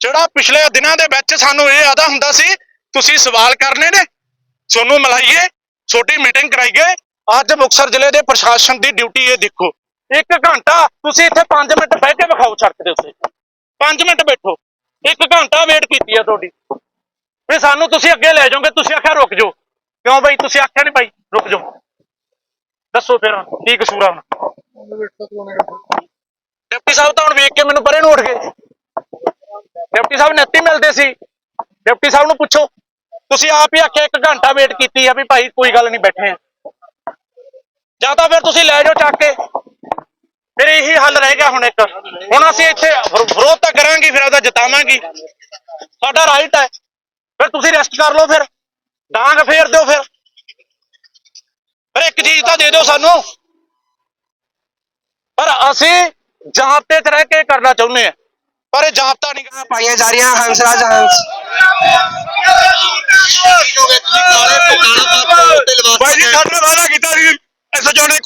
ਜਿਹੜਾ ਪਿਛਲੇ ਦਿਨਾਂ ਦੇ ਵਿੱਚ ਸਾਨੂੰ ਇਹ ਆਦਾ ਹੁੰਦਾ ਸੀ, ਤੁਸੀਂ ਸਵਾਲ ਕਰਨੇ ਨੇ, ਤੁਹਾਨੂੰ ਮਿਲਾਈਏ ਛੋਟੀ ਮੀਟਿੰਗ ਕਰਾਈਏ ਅੱਜ ਮੁਕਤਸਰ ਜ਼ਿਲ੍ਹੇ ਦੇ ਪ੍ਰਸ਼ਾਸਨ ਦੀ ਡਿਊਟੀ ਇਹ ਦੇਖੋ। ਇੱਕ ਘੰਟਾ ਤੁਸੀਂ ਇੱਥੇ 5 ਮਿੰਟ ਬਹਿ ਕੇ ਵਿਖਾਓ ਸੜਕ ਦੇ ਉੱਤੇ। 5 ਮਿੰਟ ਬੈਠੋ। ਇੱਕ ਘੰਟਾ ਵੇਟ ਕੀਤੀ ਆ ਤੁਹਾਡੀ। ਵੀ ਸਾਨੂੰ ਤੁਸੀਂ ਅੱਗੇ ਲੈ ਜਾਓਗੇ, ਤੁਸੀਂ ਆਖਿਆ ਰੁਕ ਜਾਓ। ਕਿਉਂ ਬਾਈ? ਤੁਸੀਂ ਆਖਿਆ ਨਹੀਂ ਬਾਈ, ਰੁਕ ਜਾਓ। ਦੱਸੋ ਫਿਰ, ਕੀ ਕਸੂਰ ਆ ਹੁਣ? ਡਿਪਟੀ ਸਾਹਿਬ ਤਾਂ ਹੁਣ ਵੇਖ ਕੇ ਮੈਨੂੰ ਪਰੇ ਨੂੰ ਉੱਠ ਗਏ। ਡਿਪਟੀ ਸਾਹਿਬ ਨੱਤੀ ਮਿਲਦੇ ਸੀ। ਡਿਪਟੀ ਸਾਹਿਬ ਨੂੰ ਪੁੱਛੋ। ਤੁਸੀਂ ਆਪ ਹੀ ਆਖਿਆ ਇੱਕ ਘੰਟਾ ਵੇਟ ਕੀਤੀ ਆ ਵੀ ਭਾਈ ਕੋਈ ਗੱਲ ਨਹੀਂ ਬੈਠੇ ਆ। ਜਾਂ ਤਾਂ ਫਿਰ ਤੁਸੀਂ ਲੈ ਜਾਓ ਚੱਕ ਕੇ। ਫਿਰ ਇਹੀ ਹੱਲ ਰਹਿ ਗਿਆ ਹੁਣ ਇੱਕ। ਹੁਣ ਅਸੀਂ ਇੱਥੇ ਵਿਰੋ- ਵਿਰੋਧ ਤਾਂ ਕਰਾਂਗੇ ਫਿਰ ਉਹਦਾ ਜਿਤਾਵਾਂਗੇ। ਸਾਡਾ ਰਾਈਟ ਹੈ। ਫਿਰ ਤੁਸੀਂ ਰੈਸਟ ਕਰ ਲਓ ਫਿਰ। ਡਾਂਗ ਫੇਰ ਦਿਓ ਫਿਰ। ਫਿਰ ਇੱਕ ਚੀਜ਼ ਤਾਂ ਦੇ ਦਿਓ ਸਾਨੂੰ। ਪਰ ਅਸੀਂ ਜਾਬਤੇ 'ਚ ਰਹਿ ਕੇ ਕਰਨਾ ਚਾਹੁੰਦੇ ਆ ਪਰ ਇਹ ਜਾਬਤਾ ਨਹੀਂ ਗਾ ਪਾਈਆਂ ਜਾ ਰਹੀਆਂ ਹੰਸਰਾਜ ਹੰਸ। ਬਾਈ ਜੀ ਸਾਡੇ ਨਾਲ ਵਾਅਦਾ ਕੀਤਾ ਸੀ ਐਸਐਚਓ ਨੇ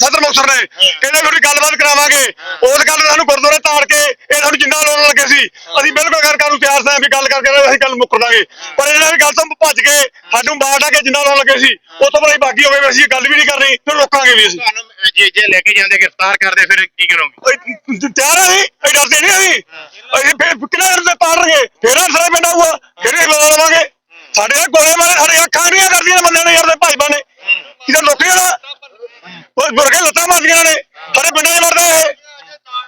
ਸਦਰ ਮੁਕਤਸਰ ਨੇ। ਕਹਿੰਦੇ ਤੁਹਾਡੀ ਗੱਲਬਾਤ ਕਰਾਵਾਂਗੇ। ਉਸ ਗੱਲ ਸਾਨੂੰ ਗੁਰਦੁਆਰੇ ਤਾੜ ਕੇ ਇਹ ਸਾਨੂੰ ਜਿੰਨਾ ਲਾਉਣ ਲੱਗੇ ਸੀ। ਅਸੀਂ ਬਿਲਕੁਲ ਕਰਨ ਨੂੰ ਤਿਆਰ ਸਾਂ ਵੀ ਗੱਲ ਕਰਕੇ ਅਸੀਂ ਗੱਲ ਮੁੱਕਰ ਦਾਂਗੇ। ਪਰ ਇਹਨਾਂ ਦੀ ਗੱਲ ਤੋਂ ਭੱਜ ਕੇ ਸਾਨੂੰ ਬਾਹਰ ਡਾ ਕੇ ਜਿੰਨਾ ਲਾਉਣ ਲੱਗੇ ਸੀ। ਉਹ ਤੋਂ ਬੜੀ ਬਾਕੀ ਹੋ ਗਏ ਵੀ ਅਸੀਂ ਗੱਲ ਵੀ ਨਹੀਂ ਕਰਨੀ ਤੇ ਰੋਕਾਂਗੇ ਵੀ ਅਸੀਂ। ਤੁਹਾਨੂੰ ਜੇ ਜੇ ਲੈ ਕੇ ਜਾਂਦੇ ਗ੍ਰਿਫਤਾਰ ਕਰਦੇ ਫਿਰ ਕੀ ਕਰੋਗੇ? ਤਿਆਰ ਆ ਅਸੀਂ ਡਰਦੇ ਨਹੀਂ ਅਸੀਂ। ਅਸੀਂ ਫਿਰ ਕਿਹਨਾਂ ਦੇ ਪਾੜਨਗੇ ਫੇਰ ਹੱਥ ਪਿੰਡ ਆਊਗਾ ਫਿਰ ਇਹ ਲਵਾ ਲਵਾਂਗੇ ਸਾਡੇ ਨਾਲ ਗੋਲੇ ਮਾਰੇ ਸਾਡੇ ਅੱਖਾਂ ਨਹੀਂ ਕਰਦੀਆਂ ਨੇ ਬੰਦਿਆਂ ਨੇ ਯਾਰ ਦੇ ਭਾਈ ਬਾਨੇ ਕਿਤੇ ਲੋਕੀਆਂ ਦਾ ਉਹ ਮੁਰਗੇ ਲੱਤਾਂ ਮਾਰਦੀਆਂ ਨੇ ਸਾਡੇ ਪਿੰਡਾਂ 'ਚ ਮਰਦੇ ਇਹ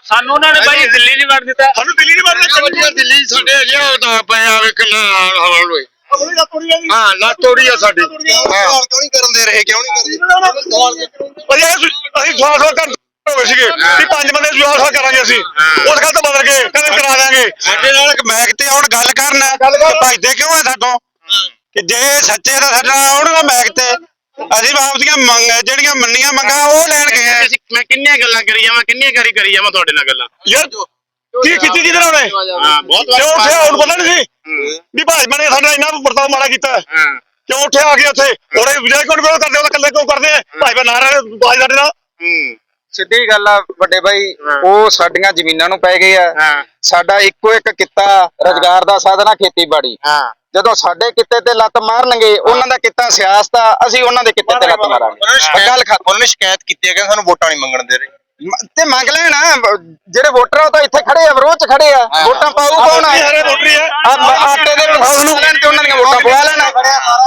ਸਾਨੂੰ ਉਹਨਾਂ ਨੇ ਬਾਈ ਦਿੱਲੀ ਨਹੀਂ ਵੜ ਦਿੱਤਾ। ਸਾਨੂੰ ਦਿੱਲੀ ਨਹੀਂ ਮਰਦੇ ਦਿੱਲੀ ਸਾਡੇ ਲਿਆਓ ਤਾਂ ਪਏ ਆਵੇ ਕਿੰਨਾ ਹਵਲ ਹੋਏ। ਹਾਂ ਲਾ ਤੋੜੀ ਆ ਸਾਡੀ। ਕਿਉਂ ਨਹੀਂ ਕਰਨ ਦੇ ਰਹੇ? ਕਿਉਂ ਨਹੀਂ ਕਰਦੇ ਅਸੀਂ ਅਸੀਂ ਸਵਾਲ ਸਵਾਲ ਕਰ ਹੋਏ ਸੀਗੇ ਵੀ ਪੰਜ ਬੰਦੇ ਸਵਾਲ ਸਵਾਲ ਕਰਾਂਗੇ ਅਸੀਂ। ਉਸ ਗੱਲ ਤੋਂ ਬਦਲ ਕੇ ਕਹਿੰਦੇ ਕਰਾ ਦਾਂਗੇ ਸਾਡੇ ਨਾਲ ਇੱਕ ਮੈਕ ਤੇ ਆਉਣ ਗੱਲ ਕਰਨ ਭਜਦੇ ਕਿਉਂ ਆ ਸਾਡੋਂ ਕਿ ਜੇ ਸੱਚੇ ਦਾ ਸਾਡਾ ਆਉਣਗਾ ਮੈਕ ਤੇ ਅਸੀਂ ਆਪਦੀਆਂ ਮੰਗ ਜਿਹੜੀਆਂ ਮੰਨੀਆਂ ਮੰਗਾਂ ਉਹ ਲੈਣ ਗਏ ਆ। ਮੈਂ ਕਿੰਨੀਆਂ ਗੱਲਾਂ ਕਰੀ ਜਾਵਾਂ ਕਿੰਨੀਆਂ ਕਰੀ ਕਰੀ ਜਾਵਾਂ ਤੁਹਾਡੇ ਨਾਲ ਗੱਲਾਂ? ਯਾਰ ਕੀ ਕੀਤੀ ਕਿਹਦੇ ਨਾਲ ਉਹਨੇ? ਹਾਂ ਬਹੁਤ ਕਿਉਂ ਉੱਠਿਆ ਉਹਨੂੰ ਪਤਾ ਨਹੀਂ ਸੀ ਵੀ ਭਾਈ ਬਣੇ ਸਾਡਾ ਇੰਨਾ ਵਰਤਾਓ ਮਾੜਾ ਕੀਤਾ। ਹਾਂ। ਕਿਉਂ ਉੱਠਿਆ ਆ ਕੇ ਉੱਥੇ? ਉਹਨੇ ਵਿਜੇ ਕੋਣ ਕੋਲ ਕਰਦੇ ਉਹ ਇਕੱਲੇ ਕਿਉਂ ਕਰਦੇ ਆ। ਭਾਈ ਬਣਾ ਰਹੇ ਬਾਜ ਸਾਡੇ ਨਾਲ। ਹੂੰ। ਸਿੱਧੀ ਗੱਲ ਆ ਵੱਡੇ ਭਾਈ ਉਹ ਸਾਡੀਆਂ ਜ਼ਮੀਨਾਂ ਨੂੰ ਪੈ ਗਏ ਆ। ਹਾਂ। ਸਾਡਾ ਇੱਕੋ ਇੱਕ ਕਿੱਤਾ ਰੋਜ਼ਗਾਰ ਦਾ ਸਾਧਨ ਆ ਖੇਤੀਬਾੜੀ। ਹਾਂ। ਜਦੋਂ ਸਾਡੇ ਕਿੱਤੇ ਤੇ ਲੱਤ ਮਾਰਨਗੇ ਉਹਨਾਂ ਦਾ ਕਿੱਤਾ ਸਿਆਸਤ ਆ ਅਸੀਂ ਉਹਨਾਂ ਦੇ ਕਿੱਤੇ ਤੇ ਲੱਤ ਮਾਰਾਂਗੇ। ਗੱਲ ਖਤਮ। ਉਹਨਾਂ ਨੇ ਸ਼ਿਕਾਇਤ ਕੀਤੀ ਹੈ ਕਿ ਸਾਨੂੰ ਵੋਟਾਂ ਨਹੀਂ ਮੰਗਣ ਦੇ ਰਹੇ। ਮ- ਤੇ ਮੰਗ ਲੈਣਾ ਜਿਹੜੇ ਵੋਟਰ ਆ ਉਹ ਤਾਂ ਇੱਥੇ ਖੜੇ ਆ ਵਿਰੋਧ ਚ ਖੜੇ ਆ। ਵੋਟਾਂ ਪਾਊ ਕੌਣ ਆ? ਇਹ ਹਰੇ ਵੋਟਰੀ ਆ। ਆ ਮ- ਆਟੇ ਦੇ ਨੂੰ ਲੈਣ ਤੇ ਉਹਨਾਂ ਦੀਆਂ ਵੋਟਾਂ ਪਵਾ ਲੈਣਾ।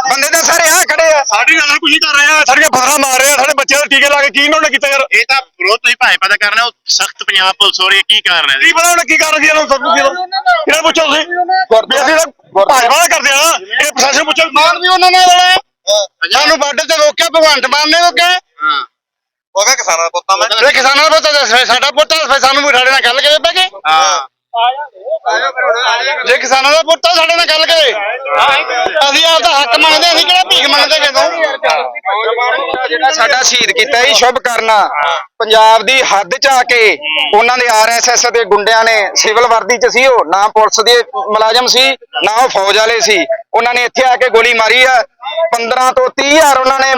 ਬੰਦੇ ਤਾਂ ਸਾਰੇ ਆ ਖੜੇ ਆ। ਸਾਡੀ ਗੱਲ ਕੁਝ ਨਹੀਂ ਕਰ ਰਹੇ ਆ। ਸਾਡੀਆਂ ਫਸਲਾਂ ਮਾਰ ਰਹੇ ਆ ਸਾਡੇ ਬੱਚਿਆਂ ਦੇ ਟੀਕੇ ਲਾ ਕੇ ਕੀ ਇਹਨਾਂ ਨੇ ਕੀਤਾ ਯਾਰ? ਇਹ ਤਾਂ ਵਿਰੋਧ ਤੁਸੀਂ ਭਾਜਪਾ ਦਾ ਕਰਨਾ ਉਹ ਸਖਤ ਪੰਜਾਬ ਪੁਲਿਸ ਹੋ ਰਹੀ ਹੈ ਕੀ ਕਾਰਨ ਹੈ? ਕੀ ਪਤਾ ਉਹਨੇ ਕੀ ਕਰ ਰਹੀ ਇਹਨਾਂ ਨੂੰ ਸਭ ਕੁਝ ਇਹਨਾਂ ਨੂੰ ਪੁੱਛੋ ਤੁਸੀਂ। ਵੀ ਅਸੀਂ ਤਾਂ ਭਾਜਪਾ ਦਾ ਕਰਦੇ ਆ ਇਹ ਪ੍ਰਸ਼ਾਸਨ ਪੁੱਛੋ। ਮਾਰ ਵੀ ਉਹਨਾਂ ਨੇ ਵਾਲਾ ਸਾਨੂੰ ਬਾਰਡਰ ਤੇ ਰੋਕਿਆ ਭਗਵੰਤ ਮਾਨ ਨੇ ਰੋਕਿਆ। ਹਾਂ। ਉਹ ਕਹਿੰਦਾ ਕਿਸਾਨਾਂ ਦਾ ਪੁੱਤਾਂ ਮੈਂ ਇਹ ਕਿਸਾਨਾਂ ਦਾ ਪੁੱਤ ਦੱਸ ਸਾਡਾ ਪੁੱਤ ਆ, ਫਿਰ ਸਾਨੂੰ ਵੀ ਸਾਡੇ ਨਾਲ ਗੱਲ ਕਰੇ ਬੈ ਕੇ। ਹਾਂ। ਜੇ ਕਿਸਾਨਾਂ ਦਾ ਪੁੱਤ ਆ, ਸਾਡੇ ਨਾਲ ਗੱਲ ਕਰੇ। ਅਸੀਂ ਆਪਦਾ ਹੱਕ ਮੰਗਦੇ ਅਸੀਂ ਕਿਹੜਾ ਭੀਖ ਮੰਗਦੇ ਕਿਦੋਂ ਜਿਹੜਾ ਸਾਡਾ ਸ਼ਹੀਦ ਕੀਤਾ ਇਹ ਸ਼ੁਭ ਕਰਨਾ ਪੰਜਾਬ ਦੀ ਹੱਦ ਚ ਆ ਕੇ ਉਹਨਾਂ ਦੇ ਆਰਐਸਐਸ ਦੇ ਗੁੰਡਿਆਂ ਨੇ ਸਿਵਲ ਵਰਦੀ ਚ ਸੀ ਉਹ ਨਾ ਪੁਲਿਸ ਦੇ ਮੁਲਾਜ਼ਮ ਸੀ ਨਾ ਉਹ ਫੌਜ ਵਾਲੇ ਸੀ। ਉਹਨਾਂ ਨੇ ਇੱਥੇ ਆ ਕੇ ਗੋਲੀ ਮਾਰੀ ਆ। 15 ਤੋਂ 30 ਹਜ਼ਾਰ ਉਹਨਾਂ ਨੇ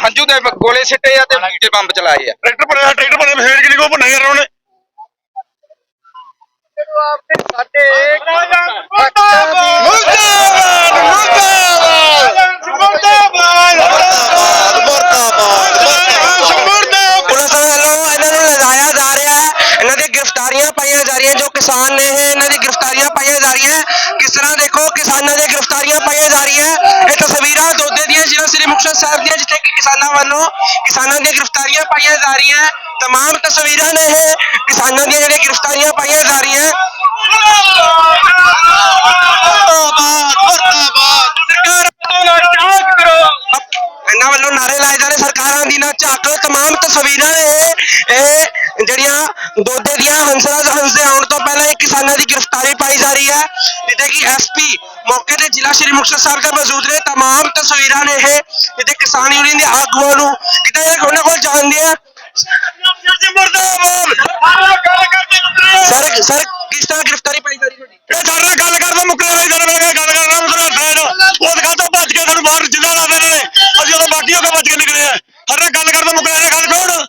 ਹੰਝੂ ਦੇ ਗੋਲੇ ਸਿੱਟੇ ਆ ਤੇ ਬੰਬ ਚਲਾਏ ਆ। ਟਰੈਕਟਰ ਬਣਿਆ ਟਰੈਕਟਰ ਬਣੇ ਫੇਰ ਕਿ ਨਹੀਂ ਕੋ ਬਣਾਇਆ ਯਾਰ ਉਹਨੇ ਕਿਸਾਨ ਨੇ ਇਹ ਇਹਨਾਂ ਦੀ ਗ੍ਰਿਫਤਾਰੀਆਂ ਪਾਈਆਂ ਜਾ ਰਹੀਆਂ। ਕਿਸ ਤਰ੍ਹਾਂ ਦੇਖੋ ਕਿਸਾਨਾਂ ਦੀ ਗ੍ਰਿਫਤਾਰੀਆਂ ਪਾਈਆਂ ਜਾ ਰਹੀਆਂ। ਦੋਦੇ ਦੀਆਂ ਜ਼ਿਲ੍ਹਾ ਸ੍ਰੀ ਮੁਕਤਸਰ ਸਾਹਿਬ ਦੀਆਂ ਜਿੱਥੇ ਕਿ ਕਿਸਾਨਾਂ ਵੱਲੋਂ ਕਿਸਾਨਾਂ ਦੀਆਂ ਗ੍ਰਿਫਤਾਰੀਆਂ ਪਾਈਆਂ ਜਾ ਰਹੀਆਂ ਤਮਾਮ ਤਸਵੀਰਾਂ ਨੇ ਇਹ ਕਿਸਾਨਾਂ ਦੀਆਂ ਜਿਹੜੀਆਂ ਗ੍ਰਿਫਤਾਰੀਆਂ ਪਾਈਆਂ ਜਾ ਰਹੀਆਂ ਇਹਨਾਂ ਵੱਲੋਂ ਨਾਰੇ ਲਾਏ ਜਾ ਰਹੇ ਸਰਕਾਰਾਂ ਦੀ ਨਾ ਝਾਕ ਤਮਾਮ ਤਸਵੀਰਾਂ ਇਹ ਇਹ ਜਿਹੜੀਆਂ ਦੋਦੇ ਦੀਆਂ ਹੰਸਰਾਜ ਹੰਸ ਦੇ ਆਉਣ ਤੋਂ ਪਹਿਲਾਂ ਇਹ ਕਿਸਾਨਾਂ ਦੀ ਗ੍ਰਿਫਤਾਰੀ ਪਾਈ ਜਾ ਰਹੀ ਹੈ, ਜਿੱਥੇ ਕਿ ਐਸਪੀ ਮੌਕੇ ਤੇ ਜ਼ਿਲ੍ਹਾ ਸ਼੍ਰੀ ਮੁਕਤਸਰ ਸਾਹਿਬ ਦੇ ਮੌਜੂਦ ਨੇ। ਤਮਾਮ ਤਸਵੀਰਾਂ ਨੇ ਇਹ, ਜਿੱਥੇ ਕਿਸਾਨ ਯੂਨੀਅਨ ਦੇ ਆਗੂਆਂ ਨੂੰ ਕਿਤੇ ਉਹਨਾਂ ਕੋਲ ਜਾਣਦੇ ਆ ਸਰ ਸਰ, ਕਿਸ ਤਰ੍ਹਾਂ ਗ੍ਰਿਫਤਾਰੀ ਪਾਈ ਜਾ ਰਹੀ ਤੁਹਾਡੀ? ਇਹ ਸਾਡੇ ਨਾਲ ਗੱਲ ਕਰਦਾ ਮੁੱਕਦਾ ਨਹੀਂ ਜਦ ਗੱਲ ਕਰਦਾ ਉਹਦਾ ਫੈਨ ਉਹ ਗੱਲ ਤੋਂ ਭੱਜ ਕੇ ਸਾਨੂੰ ਬਾਹਰ ਜਿੰਦਾ ਲਾ ਦੇ ਨੇ ਅਸੀਂ ਉਦੋਂ ਬਾਕੀ ਹੋ ਕੇ ਭੱਜ ਕੇ ਨਿਕਲੇ ਆ। ਸਾਡੇ ਨਾਲ ਗੱਲ ਕਰਦਾ ਮੁੱਕਦਾ ਗੱਲ ਕੌਣ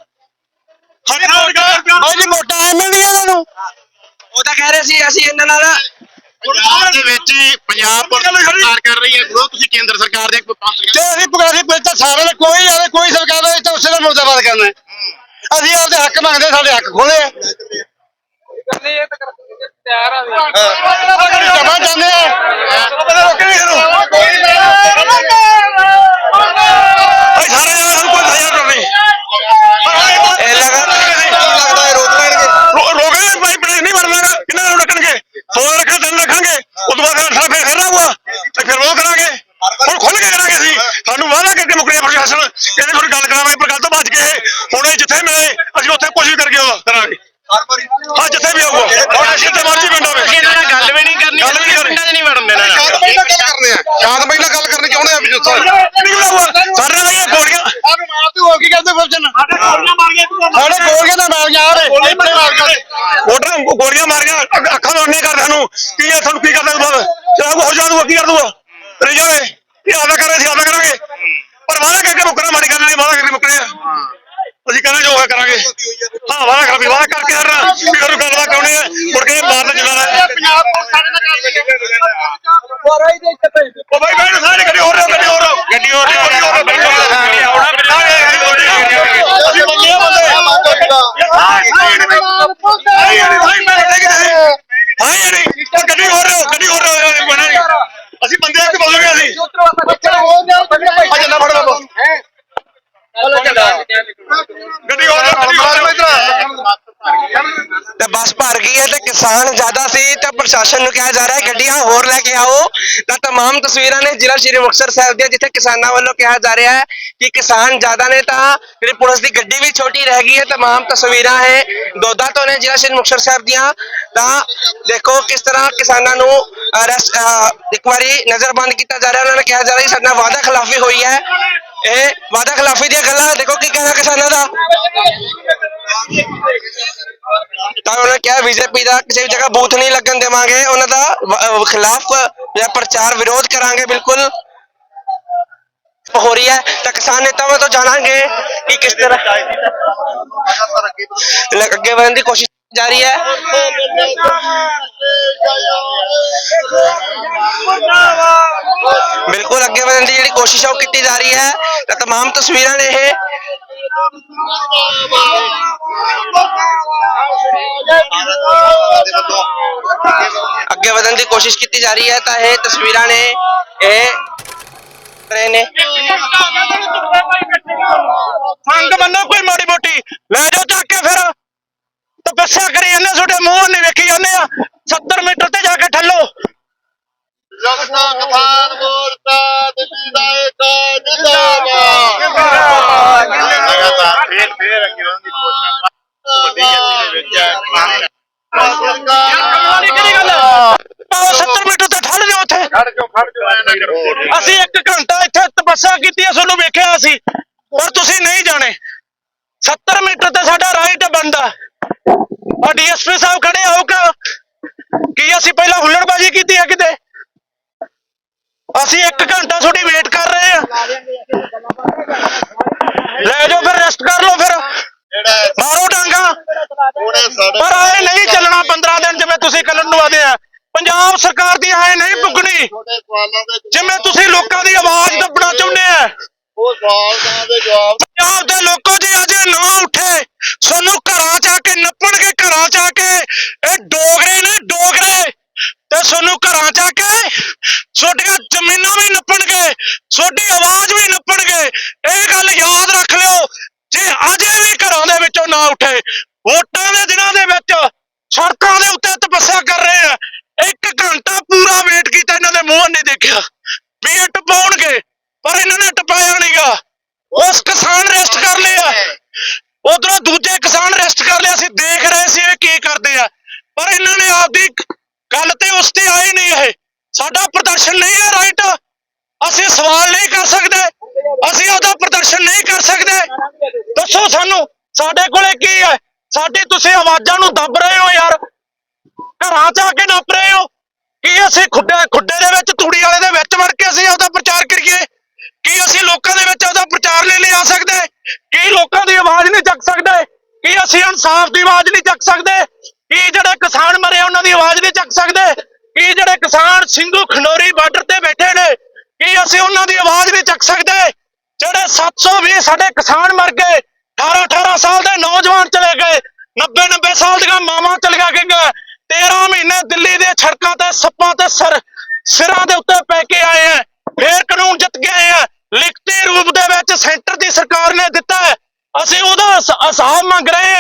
ਸਾਡੇ ਨਾਲ ਗੱਲ ਉਹ ਜੀ ਮੋਟਾ ਐਮਐਲਏ ਇਹਨਾਂ ਨੂੰ। ਉਹ ਤਾਂ ਕਹਿ ਰਹੇ ਸੀ ਅਸੀਂ ਇਹਨਾਂ ਨਾਲ ਪੰਜਾਬ ਦੇ ਵਿੱਚ ਪੰਜਾਬ ਪੁਲਿਸ ਸਰਕਾਰ ਕਰ ਰਹੀ ਹੈ। ਵਿਰੋਧ ਤੁਸੀਂ ਕੇਂਦਰ ਸਰਕਾਰ ਦੇ ਤੇ ਅਸੀਂ ਪੁਗਾਰੀ ਪੁਲਿਸ ਤਾਂ ਸਾਰਿਆਂ ਨੇ ਕੋਈ ਆਵੇ ਕੋਈ ਸਰਕਾਰ ਦਾ ਤਾਂ ਉਸੇ ਦਾ ਮੁਰਦਾਬਾਦ ਕਰਨਾ ਹੈ। ਅਸੀਂ ਆਪਦੇ ਹੱਕ ਮੰਗਦੇ ਸਾਡੇ ਹੱਕ ਖੋਲੇ ਆ। ਜਮਾ ਚਾਹੁੰਦੇ ਆ ਅਸੀਂ ਸਾਰੇ ਜਣੇ ਸਾਨੂੰ ਕੋਈ ਦਇਆ ਕਰਨੀ ਇਹ ਲਗਾ ਲੱਗਦਾ ਹੈ ਰੋਕ ਲੈਣਗੇ ਰੋਗੇ ਭਾਈ ਬੜੇ ਨਹੀਂ ਮਰਨਾਗਾ ਕਿੰਨਾ ਨੂੰ ਰੱਖਣਗੇ ਫੋਨ ਰੱਖਣ ਦਿਨ ਰੱਖਣਗੇ ਉਦੋਂ ਬਾਅਦ ਫਿਰ ਸਾਡਾ ਫੇਰ ਫੇਰ ਹੋਊਗਾ ਤੇ ਫਿਰ ਉਹ ਕਰਾਂਗੇ ਹੁਣ ਖੁੱਲ ਕੇ ਕਰਾਂਗੇ ਅਸੀਂ ਸਾਨੂੰ ਵਾਅਦਾ ਕਰਕੇ ਮੁਕਰਿਆ ਪ੍ਰਸ਼ਾਸਨ ਕਹਿੰਦੇ ਥੋੜੀ ਗੱਲ ਕਰਾਵਾਂਗੇ ਪਰ ਗੱਲ ਤੋਂ ਭੱਜ ਕੇ ਹੁਣ ਇਹ ਜਿੱਥੇ ਮਿਲੇ ਅਸੀਂ ਉੱਥੇ ਕੋਸ਼ਿਸ਼ ਕਰਕੇ ਉਹ ਕਰਾਂਗੇ। ਹਾਂ ਜਿੱਥੇ ਵੀ ਹੋਊਗਾ ਹੁਣ ਅਸੀਂ ਜਿੱਥੇ ਮਰਜ਼ੀ ਪਿੰਡ ਹੋਵੇ ਇਹਨਾਂ ਨਾਲ ਗੱਲ ਵੀ ਨਹੀਂ ਕਰਨੀ ਗੱਲ ਵੀ ਨਹੀਂ ਕਰਨੀ। ਪਿੰਡਾਂ 'ਚ ਨਹੀਂ ਵੜਨ ਦੇਣਾ। ਸ਼ਾਂਤ ਬਈ ਨਾਲ ਗੱਲ ਕਰਨੇ ਆ ਸ਼ਾਂਤ ਬਈ ਨਾਲ ਗੱਲ ਕਰਨੀ ਚਾਹੁੰਦੇ ਆ ਵੀ ਜਿੱਥੇ? ਸਾਡੇ ਨਾਲ ਇਹ ਗੋਲੀਆਂ ਸਾਨੂੰ ਮਾਰ ਤੂੰ ਹੋ ਕੀ ਕਰਦੇ ਫਿਰਜਨ ਸਾਡੇ ਗੋਲੀਆਂ ਤਾਂ ਮਾਰੀਆਂ ਆ ਰਹੇ ਇੱਥੇ ਮਾਰੀਆਂ ਗੋਲੀਆਂ ਮਾਰੀਆਂ ਅੱਖ- ਅੱਖਾਂ ਤੋਂ ਅੰਨੇ ਕਰਦੇ ਸਾਨੂੰ। ਕੀ ਆ ਤੁਹਾਨੂੰ ਕੀ ਕਰਦਾ ਉਸ ਬਾਅਦ? ਚਾਹ ਹੋ ਜਾ ਦੂਗਾ ਕੀ ਕਰ ਦੂਗਾ ਇਹ ਆਦਾ ਕਰ ਰਹੇ ਸੀ ਆਦਾ ਕਰਾਂਗੇ ਪਰ ਵਾਦਾ ਕਰਕੇ ਮੁੱਕਣਾ ਮਾੜੀ ਗੱਲ ਨਹੀਂ ਵਾਦਾ ਕਰਕੇ ਮੁੱਕਣੇ ਆ ਅਸੀਂ ਕਹਿੰਦੇ ਜੋ ਹੋਇਆ ਕਰਾਂਗੇ ਹਾਂ ਵਾਦਾ ਕਰ ਵੀ ਵਾਦਾ ਕਰਕੇ ਹਰਨਾ ਵੀ ਸਾਨੂੰ ਗੱਲਬਾਤ ਕਰਾਉਣੀ ਹੈ ਮੁੜ ਕੇ ਮਾਰਨ ਜਿੰਨਾ ਪੰਜਾਬ ਪੁਲਿਸ ਸਾਡੇ ਨਾਲ ਗੱਲ ਗੱਡੀ ਹੋਰ ਰਹੋ ਗੱਡੀ ਹੋਰ ਰਹੋ ਗੱਡੀ ਹੋਰ ਰਹੋ ਗੱਡੀ ਆਉਣਾ ਮਿਲਾਂਗੇ ਅਸੀਂ ਬੰਦੇ ਆ ਬੰਦੇ ਹਾਏ ਯਾਰ ਭਾਈ ਮੈਂ ਗੱਡੀ ਹੋਰ ਰਹੋ ਗੱਡੀ ਹੋਰ ਰਹੋ ਬਣਾ ਨਹੀਂ ਅਸੀਂ ਬੰਦੇ ਆ ਕਿ ਬੋਲੋਗੇ ਅਸੀਂ। ਆ ਜੰਨਾ ਫੜ ਬਾਬਾ ਗੱਡੀ ਹੋਰ ਗੱਡੀ ਹੋਰ ਬੱਸ ਭਰ ਗਈ ਹੈ ਤੇ ਕਿਸਾਨ ਜ਼ਿਆਦਾ ਸੀ ਤਾਂ ਪ੍ਰਸ਼ਾਸਨ ਨੂੰ ਕਿਹਾ ਜਾ ਰਿਹਾ ਹੈ ਗੱਡੀਆਂ ਹੋਰ ਲੈ ਕੇ ਆਓ ਤਾਂ तमाम ਤਸਵੀਰਾਂ ਨੇ ਜ਼ਿਲ੍ਹਾ ਸ਼੍ਰੀ ਮੁਕਤਸਰ ਸਾਹਿਬ ਦੀਆਂ ਜਿੱਥੇ ਕਿਸਾਨਾਂ ਵੱਲੋਂ ਕਿਹਾ ਜਾ ਰਿਹਾ ਹੈ ਕਿ ਕਿਸਾਨ ਜ਼ਿਆਦਾ ਨੇ ਤਾਂ ਜਿਹੜੀ ਪੁਲਿਸ ਦੀ ਗੱਡੀ ਵੀ ਛੋਟੀ ਰਹਿ ਗਈ ਹੈ तमाम ਤਸਵੀਰਾਂ ਹੈ ਦੋਦਾ ਤੋਂ ਨੇ ਜ਼ਿਲ੍ਹਾ ਸ਼੍ਰੀ ਮੁਕਤਸਰ ਸਾਹਿਬ ਦੀਆਂ ਤਾਂ ਦੇਖੋ ਕਿਸ ਤਰ੍ਹਾਂ ਕਿਸਾਨਾਂ ਨੂੰ ਅਰੈਸਟ ਇੱਕ ਵਾਰੀ ਨਜ਼ਰਬੰਦ ਕੀਤਾ ਜਾ ਰਿਹਾ ਉਹਨਾਂ ਨੇ ਕਿਹਾ ਜਾ ਰਿਹਾ ਕਿ ਸਾਡੇ ਨਾਲ ਵਾਅਦਾ ਖਿਲਾਫੀ ਹੋਈ ਹੈ ਇਹ ਵਾਅਦਾ ਖਿਲਾਫੀ ਦੀਆਂ ਗੱਲਾਂ ਦੇਖੋ ਕੀ ਕਹਿਣਾ ਕਿਸਾਨਾਂ ਦਾ ਤਾਂ ਉਹਨਾਂ ਨੇ ਕਿਹਾ ਬੀਜੇਪੀ ਦਾ ਕਿਸੇ ਵੀ ਜਗ੍ਹਾ ਬੂਥ ਨਹੀਂ ਲੱਗਣ ਦੇਵਾਂਗੇ ਉਹਨਾਂ ਦਾ ਵ- ਅਹ ਖਿਲਾਫ ਜਿਹੜਾ ਪ੍ਰਚਾਰ ਵਿਰੋਧ ਕਰਾਂਗੇ ਬਿਲਕੁਲ ਹੋ ਰਹੀ ਹੈ ਤਾਂ ਕਿਸਾਨ ਨੇਤਾਵਾਂ ਤੋਂ ਜਾਣਾਂਗੇ ਕਿ ਕਿਸ ਤਰ੍ਹਾਂ ਲ- ਅੱਗੇ ਵਧਣ ਦੀ ਕੋਸ਼ਿਸ਼ ਜਾਰੀ ਹੈ ਬਿਲਕੁਲ ਅੱਗੇ ਵਧਣ ਦੀ ਜਿਹੜੀ ਕੋਸ਼ਿਸ਼ ਹੈ ਉਹ ਕੀਤੀ ਜਾ ਰਹੀ ਹੈ ਤਾਂ तमाम ਤਸਵੀਰਾਂ ਨੇ ਇਹ ਅੱਗੇ ਵਧਣ ਦੀ ਕੋਸ਼ਿਸ਼ ਕੀਤੀ ਜਾ ਰਹੀ ਹੈ ਤਾਂ ਇਹ ਤਸਵੀਰਾਂ ਨੇ, ਇਹ ਰਹੇ ਨੇ। ਮੰਗ ਮੰਨੋ ਕੋਈ ਮਾੜੀ ਮੋਟੀ। ਲੈ ਜਾਓ ਚੱਕ ਕੇ ਫਿਰ। ਤਪੱਸਿਆ ਕਰੀ ਜਾਂਦੇ ਤੁਹਾਡੇ ਮੂੰਹ ਨਹੀਂ ਵੇਖੀ ਜਾਂਦੇ ਆ। 70 ਮੀਟਰ ਤੇ ਜਾ ਕੇ ਠੱਲੋ। ਜਗਤਾ ਕਿਸਾਨ ਮੋਰਚਾ ਦਿੱਲੀ ਦਾ ਇੱਕ ਜਿੰਦਾਬਾਦ। ਲਗਾਤਾਰ ਫੇਰ ਫੇਰ ਅੱਗੇ ਵਧਣ ਦੀ ਕੋਸ਼ਿਸ਼ ਵੱਡੀ ਗਿਣਤੀ ਦੇ ਵਿੱਚ ਹੈ ਕਮਾਲੀ ਕਿਹੜੀ ਗੱਲ ਆਓ 70 ਮੀਟਰ ਤੇ ਠੱਲ ਜਾਓ ਉੱਥੇ। ਖੜ ਜਾਓ ਖੜ ਜਾਓ ਅਸੀਂ 1 ਘੰਟਾ ਇੱਥੇ ਤਪੱਸਿਆ ਕੀਤੀ ਹੈ ਤੁਹਾਨੂੰ ਵੇਖਿਆ ਸੀ ਪਰ ਤੁਸੀਂ ਨਹੀਂ ਜਾਣੇ। 70 ਮੀਟਰ ਤੇ ਸਾਡਾ ਰਾਈਟ ਬਣਦਾ ਆ। ਡੀਐਸਪੀ ਸਾਹਿਬ ਖੜੇ ਆਉਗਾ ਕੀ ਅਸੀਂ ਪਹਿਲਾਂ ਹੁੱਲੜਬਾਜੀ ਕੀਤੀ ਹੈ ਕਿਤੇ? ਅਸੀਂ 1 ਘੰਟਾ ਤੁਹਾਡੀ ਵੇਟ ਕਰ ਰਹੇ ਆ ਲੈ ਜਾਓ ਫਿਰ ਰੈਸਟ ਕਰ ਲਓ ਫਿਰ। ਮਾਰੋ ਡਾਂਗਾ। ਪਰ ਆਏ ਨਹੀਂ ਚੱਲਣਾ 15 ਦਿਨ ਜਿਵੇਂ ਤੁਸੀਂ ਕੱਲਣ ਨੂੰ ਆਦੇ ਆ। ਪੰਜਾਬ ਸਰਕਾਰ ਦੀ ਆਏ ਨਹੀਂ ਪੁੱਗਣੀ ਜਿਵੇਂ ਤੁਸੀਂ ਲੋਕਾਂ ਦੀ ਆਵਾਜ਼ ਦੱਬਣਾ ਚਾਹੁੰਦੇ ਆ। ਉਹ ਸਵਾਲਾਂ ਦੇ ਜਵਾਬ ਪੰਜਾਬ ਦੇ ਲੋਕੋ ਜੀ ਅਜੇ ਨਾ ਉੱਠੇ। ਸਾਨੂੰ ਘਰਾਂ ਚ ਆ ਕੇ ਨੱਪਣਗੇ ਘਰਾਂ ਚ ਆ ਕੇ ਇਹ ਡੋਗਰੇ ਨੇ ਡੋਗਰੇ ਤੇ ਸਾਨੂੰ ਘਰਾਂ ਚ ਆ ਕੇ ਤੁਹਾਡੀਆਂ ਜ਼ਮੀਨਾਂ ਵੀ ਨੱਪਣਗੇ ਤੁਹਾਡੀ ਆਵਾਜ਼ ਵੀ ਨੱਪਣਗੇ ਇਹ ਗੱਲ ਯਾਦ ਰੱਖ ਲਿਓ, ਜੇ ਅਜੇ ਵੀ ਘਰਾਂ ਦੇ ਵਿੱਚੋਂ ਨਾ ਉੱਠੇ, ਵੋਟਾਂ ਦੇ ਦਿਨਾਂ ਦੇ ਵਿੱਚ ਸੜਕਾਂ ਦੇ ਉੱਤੇ ਤਪੱਸਿਆ ਕਰ ਰਹੇ ਆ। ਇੱਕ ਘੰਟਾ ਪੂਰਾ ਵੇਟ ਕੀਤਾ, ਇਹਨਾਂ ਦੇ ਮੂੰਹ ਨਹੀਂ ਦੇਖਿਆ। ਵੀ ਇਹ ਟਪਾਉਣਗੇ, ਪਰ ਇਹਨਾਂ ਨੇ ਟਪਾਇਆ ਨਹੀਂਗਾ ਉਸ ਕਿਸਾਨ ਰੈਸਟ ਕਰ ਲਿਆ। ਉਧਰੋਂ ਦੂਜੇ ਕਿਸਾਨ ਰੈਸਟ ਕਰ ਲਿਆ। ਸੀ ਦੇਖ ਰਹੇ ਸੀ ਇਹ ਕੀ ਕਰਦੇ ਆ। ਪਰ ਇਹਨਾਂ ਨੇ ਆਪਦੀ ਗੱਲ ਤੇ ਉਸ ਤੇ ਆਏ ਨਹੀਂ ਇਹ। ਸਾਡਾ ਪ੍ਰਦਰਸ਼ਨ ਨਹੀਂ ਹੈ ਰਾਈਟ ਅਸੀਂ ਸਵਾਲ ਨਹੀਂ ਕਰ ਸਕਦੇ। ਅਸੀਂ ਉਹਦਾ ਪ੍ਰਦਰਸ਼ਨ ਨਹੀਂ ਕਰ ਸਕਦੇ। ਦੱਸੋ ਸਾਨੂੰ, ਸਾਡੇ ਕੋਲੇ ਕੀ ਹੈ? ਸਾਡੀ ਤੁਸੀਂ ਆਵਾਜ਼ਾਂ ਨੂੰ ਦੱਬ ਰਹੇ ਹੋ ਯਾਰ। ਘਰਾਂ ਚ ਆ ਕੇ ਨੱਪ ਰਹੇ ਹੋ। ਕੀ ਅਸੀਂ ਖੁੱਡੇ ਖੁੱਡੇ ਦੇ ਵਿੱਚ, ਤੂੜੀ ਵਾਲੇ ਦੇ ਵਿੱਚ ਵੜ ਕੇ ਅਸੀਂ ਉਹਦਾ ਪ੍ਰਚਾਰ ਕਰੀਏ? ਕੀ ਅਸੀਂ ਲੋਕਾਂ ਦੇ ਵਿੱਚ ਉਹਦਾ ਪ੍ਰਚਾਰ ਲਈ ਲਿਆ ਸਕਦੇ? ਕੀ ਲੋਕਾਂ ਦੀ ਆਵਾਜ਼ ਨਹੀਂ ਚੱਕ ਸਕਦੇ? ਕੀ ਅਸੀਂ ਇਨਸਾਫ ਦੀ ਆਵਾਜ਼ ਨਹੀਂ ਚੱਕ ਸਕਦੇ? ਕੀ ਜਿਹੜੇ ਕਿਸਾਨ ਮਰੇ ਉਹਨਾਂ ਦੀ ਆਵਾਜ਼ ਨਹੀਂ ਚੱਕ ਸਕਦੇ? ਕੀ ਜਿਹੜੇ ਕਿਸਾਨ ਸਿੰਘੂ ਖਨੋਰੀ ਬਾਰਡਰ ਤੇ ਬੈਠੇ ਨੇ, ਕੀ ਅਸੀਂ ਉਹਨਾਂ ਦੀ ਆਵਾਜ਼ ਨਹੀਂ ਚੱਕ ਸਕਦੇ? ਜਿਹੜੇ 720 ਸਾਡੇ ਕਿਸਾਨ ਮਰ ਗਏ 18 18 ਸਾਲ ਦੇ ਨੌਜਵਾਨ ਚਲੇ ਗਏ 90 90 ਸਾਲ ਦੀਆਂ ਮਾਵਾਂ ਚਲੀਆਂ ਗਈਆਂ 13 ਮਹੀਨੇ ਦਿੱਲੀ ਦੇ ਸੜਕਾਂ ਤੇ ਸੱਪਾਂ ਤੇ ਸਰ, ਸਿਰਾਂ ਦੇ ਉੱਤੇ ਪੈ ਕੇ ਆਏ ਆ, ਫੇਰ ਕਾਨੂੰਨ ਜਿੱਤ ਗਏ ਆ, ਲਿਖਤੀ ਰੂਪ ਦੇ ਵਿੱਚ ਸੈਂਟਰ ਦੀ ਸਰਕਾਰ ਨੇ ਦਿੱਤਾ ਅਸੀਂ ਉਹਦਾ ਹਿਸਾਬ ਮੰਗ ਰਹੇ ਹਾਂ।